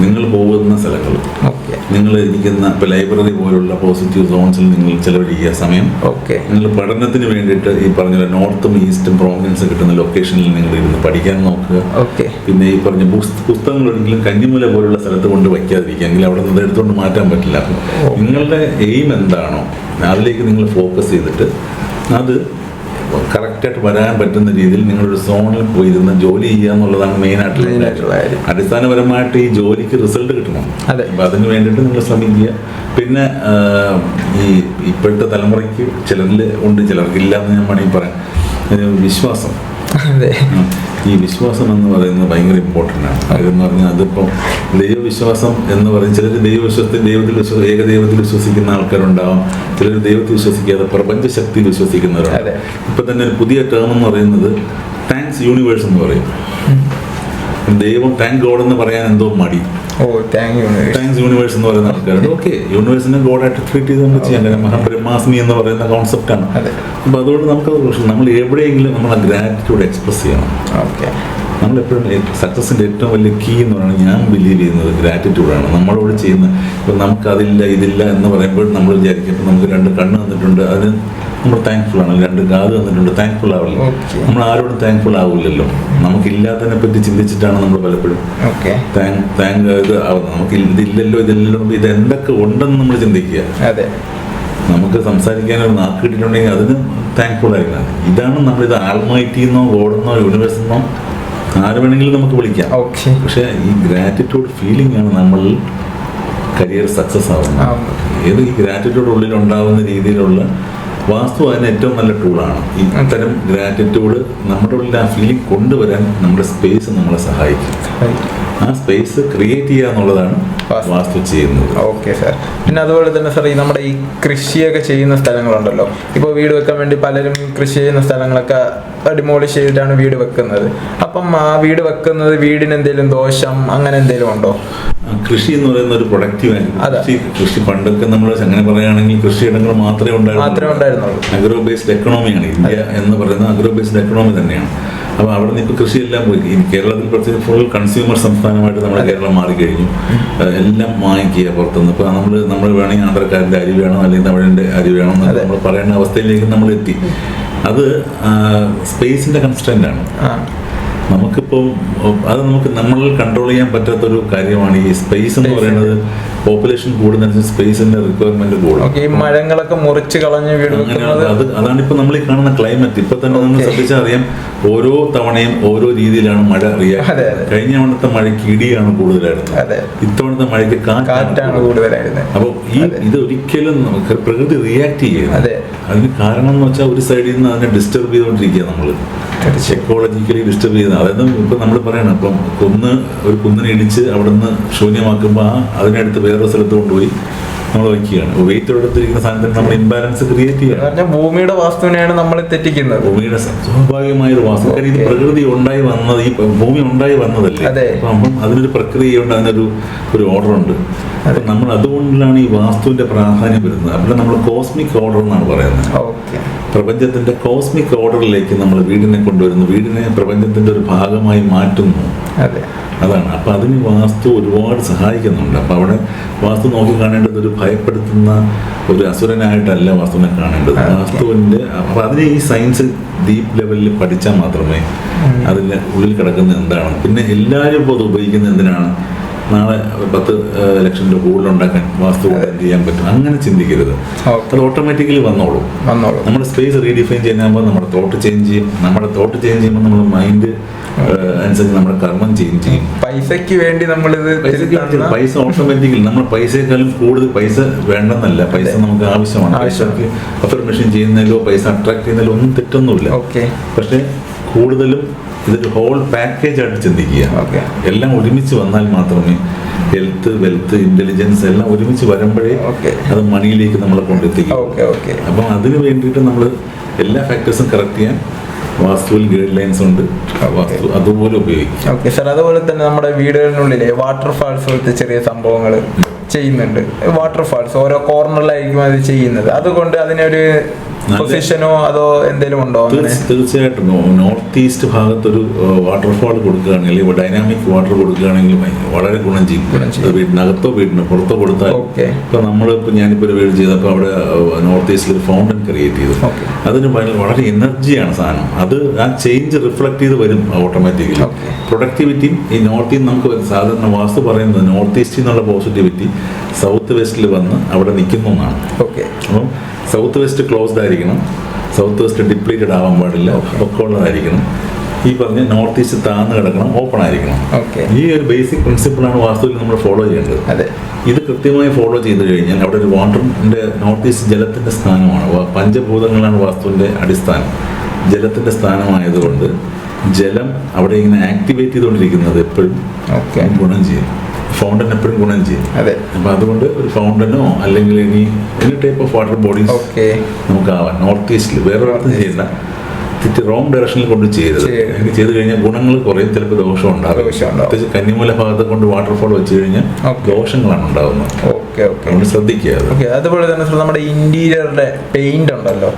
നിങ്ങൾ പോകുന്ന സ്ഥലങ്ങൾ. ഓക്കെ നിങ്ങൾ ഇരിക്കുന്ന ഇപ്പോൾ ലൈബ്രറി പോലുള്ള പോസിറ്റീവ് സോൺസിൽ നിങ്ങൾ ചെലവഴിക്കുക സമയം. ഓക്കെ നിങ്ങൾ പഠനത്തിന് വേണ്ടിയിട്ട് ഈ പറഞ്ഞ നോർത്തും ഈസ്റ്റും പ്രോമിനൻസ് കിട്ടുന്ന ലൊക്കേഷനിൽ നിങ്ങൾ ഇരുന്ന് പഠിക്കാൻ നോക്കുക. ഓക്കെ പിന്നെ ഈ പറഞ്ഞ പുസ്ത- പുസ്തകങ്ങൾ ഒരിക്കലും കഞ്ഞിമൂല പോലുള്ള സ്ഥലത്ത് കൊണ്ട് വയ്ക്കാതിരിക്കുക. എങ്കിൽ അവിടെ നിന്ന് എടുത്തുകൊണ്ട് മാറ്റാൻ പറ്റില്ല. നിങ്ങളുടെ എയിം എന്താണോ അതിലേക്ക് നിങ്ങൾ ഫോക്കസ് ചെയ്തിട്ട് അത് കറക്റ്റായിട്ട് വരാൻ പറ്റുന്ന രീതിയിൽ നിങ്ങളൊരു സോണിൽ പോയിരുന്ന് ജോലി ചെയ്യുക എന്നുള്ളതാണ് മെയിൻ ആയിട്ടുള്ള Main കാര്യം. അടിസ്ഥാനപരമായിട്ട് ഈ ജോലിക്ക് റിസൾട്ട് കിട്ടണം അതെ. അപ്പം അതിന് വേണ്ടിയിട്ട് നിങ്ങൾ ശ്രമിക്കുക പിന്നെ ഈ ഇപ്പോഴത്തെ തലമുറയ്ക്ക് ചിലരിൽ ഉണ്ട് ചിലർക്കില്ല എന്ന് ഞാൻ വേണമെങ്കിൽ പറയാം വിശ്വാസം. ഈ വിശ്വാസം എന്ന് പറയുന്നത് ഭയങ്കര ഇമ്പോർട്ടന്റ് ആണ്. അതെന്ന് പറഞ്ഞാൽ അതിപ്പോൾ ദൈവവിശ്വാസം എന്ന് പറയും ചിലർ ദൈവവിശ്വാസത്തിൽ ദൈവത്തിൽ വിശ്വ ഏകദൈവത്തിൽ വിശ്വസിക്കുന്ന ആൾക്കാരുണ്ടാവും. ചിലർ ദൈവത്തിൽ വിശ്വസിക്കാതെ വിശ്വസിക്കുന്നവരുണ്ട് വിശ്വസിക്കുന്നവരാണ് ഇപ്പം തന്നെ ഒരു പുതിയ ടേം എന്ന് പറയുന്നത് താങ്ക്സ് യൂണിവേഴ്സ് എന്ന് പറയും. ദൈവം താങ്ക് ഗോഡ് എന്ന് പറയാൻ എന്തോ മടി. ഓ താങ്ക് താങ്ക്സ് യൂണിവേഴ്സ് എന്ന് പറയുന്ന ആൾക്കാരുണ്ട്. ഓക്കെ യൂണിവേഴ്സിനെ ഗോഡായിട്ട് ട്രീറ്റ് ചെയ്ത് നമുക്ക് ചെയ്യാൻ കാരണം മഹാബ്രഹ്മാസ്മി എന്ന് പറയുന്ന കോൺസെപ്റ്റാണ് ആണ്. അപ്പോൾ അതുകൊണ്ട് നമുക്ക് നമ്മൾ എവിടെയെങ്കിലും നമ്മൾ ആ ഗ്രാറ്റിറ്റ്യൂഡ് എക്സ്പ്രസ് ചെയ്യണം. ഓക്കെ നമ്മളെപ്പോഴും സക്സസിന്റെ ഏറ്റവും വലിയ കീ എന്ന് പറയുന്നത് ഞാൻ ബിലീവ് ചെയ്യുന്നത് ഗ്രാറ്റിറ്റ്യൂഡാണ് നമ്മളോട് ചെയ്യുന്ന ഇപ്പം നമുക്കതില്ല ഇതില്ല എന്ന് പറയുമ്പോൾ നമ്മൾ വിചാരിക്കും ഇപ്പം നമുക്ക് രണ്ട് കണ്ണ് തന്നിട്ടുണ്ട് അതിന് നമ്മൾ താങ്ക്ഫുൾ ആണ്. രണ്ട് കാത് തന്നിട്ടുണ്ട് താങ്ക്ഫുൾ ആവില്ല. നമ്മൾ ആരോടും താങ്ക്ഫുൾ ആവില്ലല്ലോ. നമുക്കില്ലാത്തതിനെ പറ്റി ചിന്തിച്ചിട്ടാണ് നമ്മൾ പലപ്പോഴും ഓക്കെ താങ്ക് താങ്ക് ഇത് ആവുന്നത്. നമുക്ക് ഇതില്ലല്ലോ ഇതില്ലല്ലോ ഇത് എന്തൊക്കെ ഉണ്ടെന്ന് നമ്മൾ ചിന്തിക്കുക. അതെ. നമുക്ക് സംസാരിക്കാൻ ഒരു നാക്ക് കിട്ടിയിട്ടുണ്ടെങ്കിൽ അതിന് താങ്ക്ഫുൾ ആയിരിക്കണം ഇതാണ് നമ്മളിത് ആൾമൈറ്റിന്നോ ഗോഡെന്നോ യൂണിവേഴ്സെന്നോ ആര് വേണമെങ്കിലും നമുക്ക് വിളിക്കാം. ഓക്കെ. പക്ഷേ ഈ ഗ്രാറ്റിറ്റ്യൂഡ് ഫീലിംഗ് ആണ് നമ്മൾ കരിയർ സക്സസ് ആവുന്നത്. ഏത് ഈ ഗ്രാറ്റിറ്റ്യൂഡ് ഉള്ളിൽ ഉണ്ടാവുന്ന രീതിയിലുള്ള വാസ്തു അതിന് ഏറ്റവും നല്ല ടൂളാണ് ഇത്തരം ഗ്രാറ്റിറ്റ്യൂഡ് നമ്മുടെ ഉള്ളിൽ ആ ഫീലിംഗ് കൊണ്ടുവരാൻ നമ്മുടെ സ്പേസ് നമ്മളെ സഹായിക്കും. ആ സ്പേസ് ക്രിയേറ്റ് ചെയ്യുക എന്നുള്ളതാണ് വാസ്തു. ചെയ്യുന്നത്. ഓക്കെ സാർ പിന്നെ അതുപോലെ തന്നെ സാർ ഈ നമ്മുടെ ഈ കൃഷിയൊക്കെ ചെയ്യുന്ന സ്ഥലങ്ങളുണ്ടല്ലോ. ഇപ്പോൾ വീട് വെക്കാൻ വേണ്ടി പലരും കൃഷി ചെയ്യുന്ന സ്ഥലങ്ങളൊക്കെ ഡിമോളിഷ് ചെയ്തിട്ടാണ് വീട് വെക്കുന്നത്. അപ്പം ആ വീട് വെക്കുന്നത് വീടിന് എന്തെങ്കിലും ദോഷം അങ്ങനെ എന്തെങ്കിലും ഉണ്ടോ? കൃഷി എന്ന് പറയുന്ന ഒരു പ്രൊഡക്റ്റീവ് ആണ്. കൃഷി കൃഷി പണ്ടൊക്കെ നമ്മൾ അങ്ങനെ പറയുകയാണെങ്കിൽ കൃഷിയിടങ്ങൾ മാത്രമേ മാത്രമേ ഉണ്ടായിരുന്നുള്ളൂ. അഗ്രോ ബേസ്ഡ് എക്കണോമിയാണ് ഇന്ത്യ എന്ന് പറയുന്നത് അഗ്രോ ബേസ്ഡ് എക്കണോമി തന്നെയാണ്. അപ്പോൾ അവിടെ നിന്ന് ഇപ്പോൾ കൃഷിയെല്ലാം പോയി. കേരളത്തിൽ പ്രത്യേകിച്ച് ഫുൾ കൺസ്യൂമർ സംസ്ഥാനമായിട്ട് നമ്മുടെ കേരളം മാറിക്കഴിഞ്ഞു. എല്ലാം വാങ്ങിക്കുക പുറത്തുനിന്ന്. ഇപ്പോൾ നമ്മൾ നമ്മൾ വേണമെങ്കിൽ ആന്ധ്രക്കാരന്റെ അരി വേണം അല്ലെങ്കിൽ തമിഴിന്റെ അരി വേണം എന്നൊക്കെ നമ്മൾ പറയുന്ന അവസ്ഥയിലേക്ക് നമ്മൾ എത്തി. അത് സ്പേസിന്റെ കൺസ്റ്റന്റ് ആണ്. നമുക്കിപ്പോൾ അത് നമുക്ക് നമ്മളിൽ കൺട്രോൾ ചെയ്യാൻ പറ്റാത്തൊരു കാര്യമാണ് ഈ സ്പേസ് എന്ന് പറയുന്നത്. പോപ്പുലേഷൻ കൂടുന്നതിന് സ്പേസിന്റെ റിക്വയർമെന്റ് കൂടും. ഈ മരങ്ങളൊക്കെ മുറിച്ച് കളഞ്ഞ് വീട് അത് അതാണ് ഇപ്പൊ നമ്മൾ ഈ കാണുന്ന ക്ലൈമറ്റ് ഇപ്പൊ തന്നെ നമ്മൾ Okay. ഓരോ തവണയും ഓരോ രീതിയിലാണ് മഴ അതെ. കഴിഞ്ഞ തവണത്തെ മഴയ്ക്ക് ഇടിയാണ് കൂടുതലായിരുന്നത്. ഇത്തവണത്തെ മഴയ്ക്ക് കാറ്റാണ് കൂടുതലായിരുന്നത്. അപ്പോൾ ഈ. ഇത് ഒരിക്കലും പ്രകൃതി റിയാക്ട് ചെയ്യുന്നത് അതിന് കാരണം എന്ന് വെച്ചാൽ ഒരു സൈഡിൽ നിന്ന് അതിനെ ഡിസ്റ്റർബ് ചെയ്തുകൊണ്ടിരിക്കുക നമ്മൾ സൈക്കോളജിക്കലി ഡിസ്റ്റർബ് ചെയ്യുന്നത്. അതായത് ഇപ്പം നമ്മൾ പറയണം ഇപ്പം കുന്ന് ഒരു കുന്നിനെ ഇടിച്ച് അവിടെ നിന്ന് ശൂന്യമാക്കുമ്പോൾ ആ അതിനടുത്ത് വേറൊരു സ്ഥലത്ത് കൊണ്ടുപോയി നമ്മൾ വയ്ക്കുകയാണ്. വെയിറ്റ് എടുത്തിരിക്കുന്ന സാധനത്തിന് നമ്മൾ ഇംബാലൻസ് ക്രിയേറ്റ് ചെയ്യുക ഭൂമിയുടെ വാസ്തുവിനെയാണ് നമ്മൾ തെറ്റിക്കുന്നത്. ഭൂമിയുടെ സ്വാഭാവികമായ ഒരു വാസ്തു. കാര്യം ഇത് പ്രകൃതി ഉണ്ടായി വന്നത് ഈ ഭൂമി ഉണ്ടായി വന്നതല്ലേ. അപ്പം അതിനൊരു പ്രക്രിയയുണ്ട് അതിനൊരു ഒരു ഓർഡർ ഉണ്ട് അപ്പം നമ്മൾ അതുകൊണ്ടാണ് ഈ വാസ്തുവിന്റെ പ്രാധാന്യം വരുന്നത്. അപ്പോൾ നമ്മൾ കോസ്മിക് ഓർഡർ എന്നാണ് പറയുന്നത്. പ്രപഞ്ചത്തിന്റെ കോസ്മിക് ഓർഡറിലേക്ക് നമ്മൾ വീടിനെ കൊണ്ടുവരുന്നു. വീടിനെ പ്രപഞ്ചത്തിന്റെ ഒരു ഭാഗമായി മാറ്റുന്നു. അതെ. അതാണ്. അപ്പൊ അതിന് വാസ്തു ഒരുപാട് സഹായിക്കുന്നുണ്ട്. അപ്പൊ അവിടെ വാസ്തു നോക്കി കാണേണ്ടത് ഒരു ഭയപ്പെടുത്തുന്ന ഒരു അസുരനായിട്ടല്ല വാസ്തുവിനെ കാണേണ്ടത്. വാസ്തുവിന്റെ അപ്പൊ അതിനെ ഈ സയൻസ് ഡീപ് ലെവലിൽ പഠിച്ചാൽ മാത്രമേ അതിന്റെ ഉള്ളിൽ കിടക്കുന്ന എന്താണ്. പിന്നെ എല്ലാവരും ഇപ്പോൾ അത് ഉപയോഗിക്കുന്നത് എന്തിനാണ്? നാളെ പത്ത് ലക്ഷം രൂപ കൂടുതൽ ഉണ്ടാക്കാൻ വാസ്തു ചെയ്യാൻ പറ്റും. അങ്ങനെ ചിന്തിക്കരുത്. അത് ഓട്ടോമാറ്റിക്കലി വന്നോളൂ. വന്നോളൂ. നമ്മുടെ സ്പേസ് റീഡിഫൈൻ ചെയ്യുമ്പോൾ നമ്മുടെ തോട്ട് ചേഞ്ച് ചെയ്യും. നമ്മുടെ തോട്ട് ചേഞ്ച് ചെയ്യുമ്പോൾ നമ്മുടെ മൈൻഡ് അനുസരിച്ച് നമ്മുടെ കർമ്മം ചേഞ്ച് ചെയ്യും. പൈസയ്ക്ക് വേണ്ടി നമ്മളിത് പൈസ ഓട്ടോമാറ്റിക്കലി നമ്മൾ പൈസയെക്കാളും കൂടുതൽ പൈസ വേണ്ടെന്നല്ല. പൈസ നമുക്ക് ആവശ്യമാണ്. അഫർമേഷൻ ചെയ്യുന്നതിലോ പൈസ അട്രാക്ട് ചെയ്യുന്നതിലോ ഒന്നും തെറ്റൊന്നുമില്ല. ഓക്കെ പക്ഷേ കൂടുതലും ഇതൊരു ഹോൾ പാക്കേജ് ആയിട്ട് ചിന്തിക്കുക. ഓക്കെ എല്ലാം ഒരുമിച്ച് വന്നാൽ മാത്രമേ ഹെൽത്ത് വെൽത്ത് ഇന്റലിജൻസ് എല്ലാം ഒരുമിച്ച് വരുമ്പോഴേ. അത് മണിയിലേക്ക് നമ്മളെ കൊണ്ടെത്തിക്കും. ഓക്കെ ഓക്കെ അപ്പം അതിന് വേണ്ടിയിട്ട് നമ്മൾ എല്ലാ ഫാക്ടേഴ്സും കറക്റ്റ് ചെയ്യാൻ വാസ്തുവിൽ ഗൈഡ് ലൈൻസ് ഉണ്ട്. വാസ്തു അതുപോലെ ഉപയോഗിക്കും. ഓക്കെ സാർ അതുപോലെ തന്നെ നമ്മുടെ വീടുകളിനുള്ളിലെ വാട്ടർഫാൾസ് പോലത്തെ ചെറിയ സംഭവങ്ങൾ ചെയ്യുന്നുണ്ട്. വാട്ടർഫാൾസ് ഓരോ കോർണറിലായിരിക്കും അത് ചെയ്യുന്നത്. അതുകൊണ്ട് അതിനൊരു പൊസിഷനോ അതോ എന്തെങ്കിലും ഉണ്ടോ തീർച്ചയായിട്ടും. നോർത്ത് ഈസ്റ്റ് ഭാഗത്തൊരു വാട്ടർഫാൾ കൊടുക്കുകയാണെങ്കിൽ ഡൈനാമിക് വാട്ടർ കൊടുക്കുകയാണെങ്കിൽ വളരെ ഗുണം ചെയ്യും. വീടിനകത്തോ വീടിന് പുറത്തോ കൊടുത്താൽ ഇപ്പൊ നമ്മളിപ്പോ ഞാനിപ്പോ ഒരു വീട് ചെയ്തപ്പോൾ അവിടെ നോർത്ത് ഈസ്റ്റിൽ ഒരു ഫൗണ്ടൻ ക്രിയേറ്റ് ചെയ്തു അതിന് വളരെ എനർജിയാണ് സാധനം. അത് ആ ചേഞ്ച് റിഫ്ലക്ട് ചെയ്ത് വരും ഓട്ടോമാറ്റിക്കലി പ്രൊഡക്ടിവിറ്റിയും ഈ നോർത്ത് ഈസ്റ്റ് നമുക്ക്. സാധാരണ വാസ്തു പറയുന്നത് നോർത്ത് ഈസ്റ്റിൽ നിന്നുള്ള പോസിറ്റിവിറ്റി സൗത്ത് വെസ്റ്റിൽ വന്ന് അവിടെ നിൽക്കുന്നു എന്നാണ് അപ്പം സൗത്ത് വെസ്റ്റ് ക്ലോസ്ഡ് ആയിരിക്കണം. സൗത്ത് വെസ്റ്റ് ഡിപ്ലീറ്റഡ് ആവാൻ പാടില്ല. പൊക്കമുള്ളതായിരിക്കണം ഈ പറഞ്ഞ നോർത്ത് ഈസ്റ്റ് താന്ന് കിടക്കണം. ഓപ്പൺ ആയിരിക്കണം. ഓക്കെ ഈ ഒരു ബേസിക് പ്രിൻസിപ്പിളാണ് വാസ്തുവിൽ നമ്മൾ ഫോളോ ചെയ്യേണ്ടത്. അതെ. ഇത് കൃത്യമായി ഫോളോ ചെയ്തു കഴിഞ്ഞാൽ അവിടെ ഒരു വാട്ടറിന്റെ നോർത്ത് ഈസ്റ്റ് ജലത്തിന്റെ സ്ഥാനമാണ്. പഞ്ചഭൂതങ്ങളാണ് വാസ്തുവിന്റെ അടിസ്ഥാനം. ജലത്തിന്റെ സ്ഥാനമായതുകൊണ്ട് ജലം അവിടെ ഇങ്ങനെ ആക്ടിവേറ്റ് ചെയ്തുകൊണ്ടിരിക്കുന്നത് എപ്പോഴും ഗുണം ചെയ്യും. ഫൗണ്ടൻ എപ്പോഴും ഗുണം ചെയ്യും. അതെ. അപ്പൊ അതുകൊണ്ട് ഒരു ഫൗണ്ടനോ അല്ലെങ്കിൽ ഇനി any type of water bodies okay നമുക്ക് ആവാം നോർത്ത് ഈസ്റ്റിൽ വേറെ ഒരിടത്തും ചെയ്യണ്ട തെറ്റ് റോങ് ഡയറക്ഷനിൽ കൊണ്ട് ചെയ്തത് എനിക്ക് ചെയ്ത് കഴിഞ്ഞാൽ ഗുണങ്ങൾ കുറേ ചിലപ്പോൾ ദോഷം ഉണ്ടാകും. പ്രത്യേകിച്ച് കന്നിമൂല ഭാഗത്ത് കൊണ്ട് വാട്ടർഫോൾ വെച്ച് കഴിഞ്ഞാൽ. ദോഷങ്ങളാണ് ഉണ്ടാകുന്നത്. ഓക്കെ ഓക്കെ അതുകൊണ്ട് ശ്രദ്ധിക്കുക അത്. അതുപോലെ തന്നെ നമ്മുടെ ഇന്റീരിയറുടെ പെയിന്റ് ഉണ്ടല്ലോ.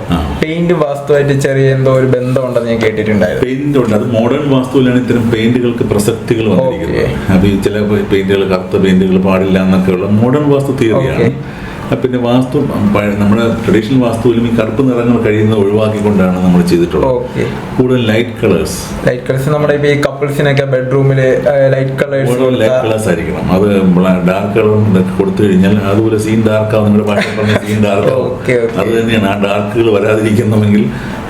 പെയിന്റ് വാസ്തുവായിട്ട് ചെറിയ എന്തോ ഒരു ബന്ധമുണ്ടെന്ന് ഞാൻ കേട്ടിട്ടുണ്ടായിരുന്നു. പെയിന്റ് ഉണ്ട്. അത് മോഡേൺ വാസ്തുവിലാണ് ഇത്തരം പെയിന്റുകൾക്ക് പ്രസക്തികൾ വന്നിരിക്കുന്നത്. അപ്പൊ ഈ ചില പെയിന്റുകൾ കറുത്ത പെയിന്റുകൾ പാടില്ല എന്നൊക്കെയുള്ള മോഡേൺ വാസ്തു തിയറിയാണ് പിന്നെ വാസ്തു നമ്മുടെ ട്രഡീഷണൽ വാസ്തുവിലും ഈ കറുപ്പ് നിറങ്ങൾ കഴിയുന്നത് ഒഴിവാക്കിക്കൊണ്ടാണ് നമ്മൾ ചെയ്തിട്ടുള്ളത്. കൂടുതൽ ലൈറ്റ് കളേഴ്സ് ലൈറ്റ് കളേഴ്സ് നമ്മുടെ ഈ കപ്പിൾസിനൊക്കെ ബെഡ്റൂമിൽ ലൈറ്റ് കളേഴ്സ് ലൈറ്റ് കളേഴ്സ് ആയിരിക്കണം. അത് ഡാർക്ക് കളറും ഇതൊക്കെ കൊടുത്തു കഴിഞ്ഞാൽ അതുപോലെ സീൻ ഡാർക്ക് നിങ്ങളുടെ ഭാഷ പറഞ്ഞ സീൻ ഡാർക്ക് ആവും. Okay, okay. അത് തന്നെയാണ്. ആ ഡാർക്കുകൾ വരാതിരിക്കുന്നുവെങ്കിൽ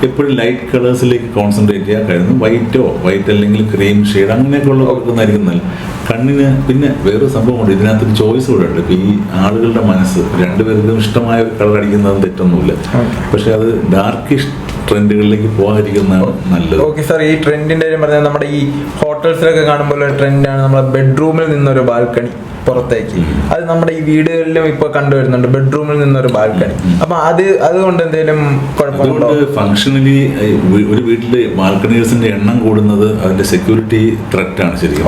എപ്പോഴും ലൈറ്റ് കളേഴ്സിലേക്ക് കോൺസെൻട്രേറ്റ് ചെയ്യാൻ കഴിയുന്നു വൈറ്റോ വൈറ്റ് അല്ലെങ്കിൽ ക്രീം ഷെയ്ഡ് അങ്ങനെയൊക്കെ ഉള്ള കൊടുക്കുന്നതായിരിക്കും നല്ല കണ്ണിന് പിന്നെ വേറൊരു സംഭവമുണ്ട്. ഇതിനകത്ത് ചോയ്സ് കൂടെ ഉണ്ട്. ഇപ്പൊ ഈ ആളുകളുടെ മനസ്സ് രണ്ടുപേർക്കും ഇഷ്ടമായ കളർ അടിക്കുന്നത് തെറ്റൊന്നുമില്ല. പക്ഷെ അത് ഡാർക്കിഷ് ട്രെൻഡുകളിലേക്ക് പോകാതിരിക്കുന്നതാണ് നല്ലത്. ഓക്കെ സാർ ഈ ട്രെൻഡിന്റെ കാര്യം പറഞ്ഞാൽ നമ്മുടെ ഈ ഹോട്ടൽസിലൊക്കെ കാണുമ്പോൾ ട്രെൻഡാണ് നമ്മുടെ ബെഡ്റൂമിൽ നിന്നൊരു ബാൽക്കണി പുറത്തേക്ക്. അത് നമ്മുടെ ഈ വീടുകളിലും ഇപ്പൊ കണ്ടുവരുന്നുണ്ട് ബെഡ്റൂമിൽ നിന്നൊരു ബാൽക്കണി. അപ്പൊ അത് അതുകൊണ്ട് എന്തെങ്കിലും കുഴപ്പമുണ്ടോ? ഫംഗ്ഷനലി ഒരു വീട്ടിൽ ബാൽക്കണീസിന്റെ എണ്ണം കൂടുന്നത് അതിന്റെ സെക്യൂരിറ്റി ത്രെറ്റ് ആണ് ശരിക്കും.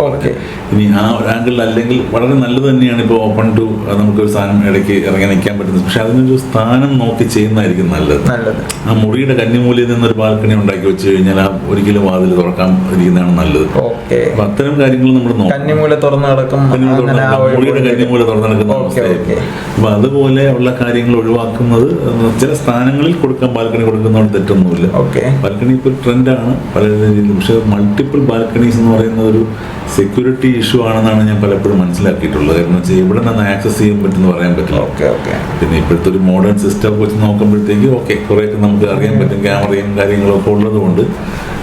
ഇനി ആ ഒരു ആംഗിളിൽ അല്ലെങ്കിൽ വളരെ നല്ലത് തന്നെയാണ് ഇപ്പോൾ ഓപ്പൺ ടു നമുക്ക് ഒരു സാധനം ഇടയ്ക്ക് ഇറങ്ങി നിൽക്കാൻ പറ്റുന്നത്. പക്ഷെ അതിനൊരു സ്ഥാനം നോക്കി ചെയ്യുന്നതായിരിക്കും നല്ലത്. നല്ലത്. ആ മുറിയുടെ കന്നിമൂലയിൽ നിന്നൊരു ബാൽക്കണി ഉണ്ടാക്കി വെച്ച് കഴിഞ്ഞാൽ ആ ഒരിക്കലും വാതിൽ തുറക്കാൻ ഇരിക്കുന്നതാണ് നല്ലത്. അത്തരം കാര്യങ്ങൾ നമ്മൾ നോക്കാം കന്നിമൂല തുറന്നു കിടക്കും മുറിയുടെ കന്നിമൂല തുറന്ന് നടക്കുന്ന അവസ്ഥയായിരിക്കും അപ്പൊ അതുപോലെ ഉള്ള കാര്യങ്ങൾ ഒഴിവാക്കുന്നത് ചില സ്ഥാനങ്ങളിൽ കൊടുക്കാൻ ബാൽക്കണി കൊടുക്കുന്നതുകൊണ്ട് തെറ്റൊന്നുമില്ല. ഓക്കെ. ബാൽക്കണി ഇപ്പോൾ ട്രെൻഡാണ് പല രീതിയിലും. പക്ഷേ മൾട്ടിപ്പിൾ ബാൽക്കണീസ് എന്ന് പറയുന്ന ഒരു സെക്യൂരിറ്റി ഇഷ്യൂ ആണെന്നാണ് ഞാൻ പലപ്പോഴും മനസ്സിലാക്കിയിട്ടുള്ളത്. കാരണം വെച്ചാൽ എവിടെ നിന്ന് ആക്സസ് ചെയ്യാൻ പറ്റുമെന്ന് പറയാൻ പറ്റില്ല. Okay okay. പിന്നെ ഇപ്പോഴത്തെ ഒരു മോഡേൺ സിസ്റ്റം വെച്ച് നോക്കുമ്പോഴത്തേക്ക് ഓക്കെ കുറേയൊക്കെ നമുക്ക് അറിയാൻ പറ്റും. ക്യാമറയും കാര്യങ്ങളൊക്കെ ഉള്ളതുകൊണ്ട് ഉള്ളത് കൊണ്ട്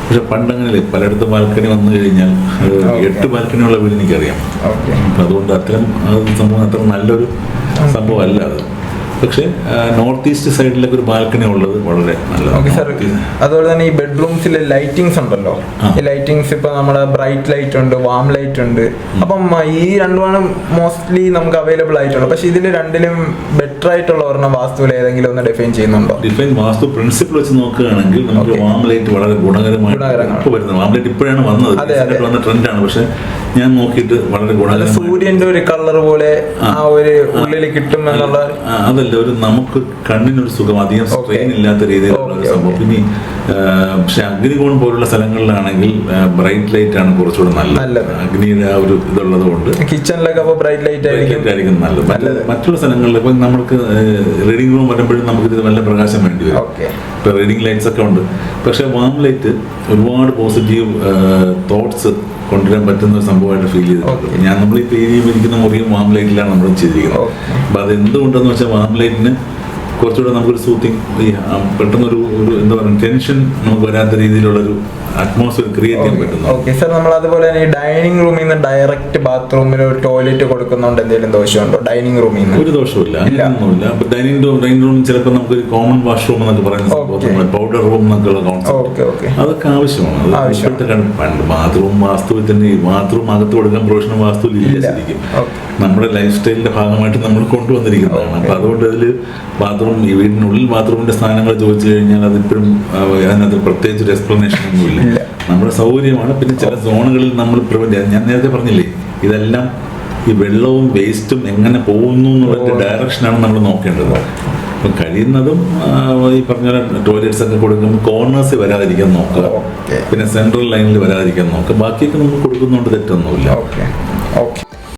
പക്ഷെ പണ്ടങ്ങനെ പലയിടത്തും ബാൽക്കണി വന്നു കഴിഞ്ഞാൽ. എട്ട് ബാൽക്കണിയുള്ള വീട് എനിക്കറിയാം. അതുകൊണ്ട് അത്തരം അത് സംഭവം അത്ര നല്ലൊരു സംഭവം അല്ല അത് പക്ഷേ നോർത്ത് ഈസ്റ്റ് സൈഡിലൊക്കെ ഒരു ബാൽക്കണി ഉള്ളത് വളരെ നല്ല സാർ അതുപോലെ തന്നെ ഈ ബെഡ്റൂംസിലെ ലൈറ്റിങ്സ് ഉണ്ടല്ലോ. ഈ ലൈറ്റിങ്സ് ഇപ്പൊ നമ്മുടെ ബ്രൈറ്റ് ലൈറ്റ് ഉണ്ട് വാം ലൈറ്റ് ഉണ്ട്. അപ്പം ഈ രണ്ടുമാണ് മോസ്റ്റ്ലി നമുക്ക് അവൈലബിൾ ആയിട്ടുള്ളത് പക്ഷെ ഇതിന് രണ്ടിലും ബെറ്റർ ആയിട്ടുള്ള ഒരെണ്ണം വാസ്തുവിൽ ഏതെങ്കിലും ഒന്ന് ഡിഫൈൻ ചെയ്യുന്നുണ്ടോ? ഡിഫൈൻ വാസ്തു പ്രിൻസിപ്പിൾ വെച്ച് നോക്കുകയാണെങ്കിൽ നമുക്ക്. വാം ലൈറ്റ് വളരെ വരുന്നത്. വാം ലൈറ്റ് ഇപ്പോഴാണ് വന്നത്. വന്ന ട്രെൻഡാണ്. പക്ഷെ ഞാൻ നോക്കിയിട്ട് വളരെ ഗുണകരം ഗുണകരമായി സൂര്യന്റെ ഒരു കളർ പോലെ ആ. ഒരു ഉള്ളിൽ കിട്ടും എന്നുള്ള അതല്ല ഒരു നമുക്ക് കണ്ണിനൊരു സുഖം അധികം സ്ട്രെയിൻ ഇല്ലാത്ത രീതിയിലുള്ള ഒരു സംഭവം. പിന്നെ പക്ഷെ അഗ്നികോൺ പോലുള്ള സ്ഥലങ്ങളിലാണെങ്കിൽ ബ്രൈറ്റ് ലൈറ്റ് ആണ് കുറച്ചുകൂടെ നല്ലത്. അഗ്നിയുടെ ആ ഒരു ഇതുള്ളത് കൊണ്ട് കിച്ചണിലൊക്കെ അപ്പൊ ബ്രൈറ്റ് ലൈറ്റ് ആയിരിക്കും. നല്ലത്. മറ്റ് മറ്റുള്ള സ്ഥലങ്ങളിൽ ഇപ്പം നമുക്ക് റീഡിംഗ് റൂം വരുമ്പോഴും നമുക്ക് ഇത് നല്ല പ്രകാശം വേണ്ടി വരും. ഇപ്പൊ റീഡിംഗ് ലൈറ്റ്സ് ഒക്കെ ഉണ്ട്. പക്ഷെ വാം ലൈറ്റ് ഒരുപാട് പോസിറ്റീവ് തോട്ട്സ് കൊണ്ടുവരാൻ പറ്റുന്ന ഒരു സംഭവമായിട്ട് ഫീൽ ചെയ്തിട്ടുണ്ട്. Okay. ഞാൻ നമ്മൾ ഈ പേര് ഇരിക്കുന്ന മുറിയും വാം ലൈറ്റിലാണ് നമ്മൾ ചെയ്തിരിക്കുന്നത് അപ്പം അത് എന്തുകൊണ്ടെന്ന് വെച്ചാൽ വാം ലൈറ്റിന് കുറച്ചുകൂടെ നമുക്കൊരു സൂത്തിങ് പെട്ടെന്നൊരു ഒരു എന്താ പറയുക ടെൻഷൻ നമുക്ക് വരാത്ത രീതിയിലുള്ളൊരു അറ്റ്മോസ്ഫിയർ ക്രിയേറ്റ് ചെയ്യാൻ പറ്റുന്നു ഓക്കെ സാർ നമ്മൾ അതുപോലെ തന്നെ ഈ ഡൈനിങ് റൂമിൽ നിന്ന് ഡയറക്റ്റ് ബാത്റൂമിൽ ഒരു ടോയ്ലറ്റ് കൊടുക്കുന്നുണ്ട് എന്തെങ്കിലും ദോഷമുണ്ടോ? ഡൈനിങ് റൂമിൽ നിന്ന് ഒരു ദോഷമില്ല ഇല്ല. അപ്പൊ ഡൈനിങ് റൂം ഡൈനിങ് റൂം ചിലപ്പോൾ നമുക്ക് ഒരു കോമൺ വാഷ്റൂം എന്നൊക്കെ പറയുന്ന പൗഡർ റൂം എന്നൊക്കെയുള്ള കോൺസെപ്റ്റ് ഓക്കെ ഓക്കെ അതൊക്കെ ആവശ്യമാണ്. ആവശ്യപ്പെട്ട് പണ്ട് ബാത്റൂം വാസ്തുവിൽ തന്നെ ബാത്റൂം അകത്ത് കൊടുക്കാൻ പ്രൊഫഷണൽ വാസ്തുവിൽ ഇല്ല. ശരിക്കും. നമ്മുടെ ലൈഫ് സ്റ്റൈലിന്റെ ഭാഗമായിട്ട് നമ്മൾ കൊണ്ടുവന്നിരിക്കുന്നതാണ്. അപ്പൊ അതുകൊണ്ട് അതിൽ ബാത്റൂം ഈ വീടിനുള്ളിൽ ബാത്റൂമിന്റെ സ്ഥാനങ്ങൾ ചോദിച്ചു കഴിഞ്ഞാൽ അതിപ്പോഴും അതിനകത്ത് പ്രത്യേകിച്ച് ഒരു എക്സ്പ്ലനേഷൻ ഒന്നുമില്ല. നമ്മുടെ സൗകര്യമാണ്. പിന്നെ ചില സോണുകളിൽ നമ്മൾ ഞാൻ നേരത്തെ പറഞ്ഞില്ലേ ഇതെല്ലാം ഈ വെള്ളവും വേസ്റ്റും എങ്ങനെ പോകുന്നു എന്നുള്ളതിന്റെ ഡയറക്ഷനാണ് നമ്മൾ നോക്കേണ്ടത്. അപ്പം കഴിയുന്നതും ഈ പറഞ്ഞ ടോയ്ലറ്റ്സ് ഒക്കെ കൊടുക്കുമ്പോൾ കോർണേഴ്സ് വരാതിരിക്കാൻ നോക്കുക. പിന്നെ സെൻട്രൽ ലൈനിൽ വരാതിരിക്കാൻ നോക്കുക. ബാക്കിയൊക്കെ നമുക്ക് കൊടുക്കുന്നതുകൊണ്ട് തെറ്റൊന്നുമില്ല. ഓക്കെ. ഓക്കെ.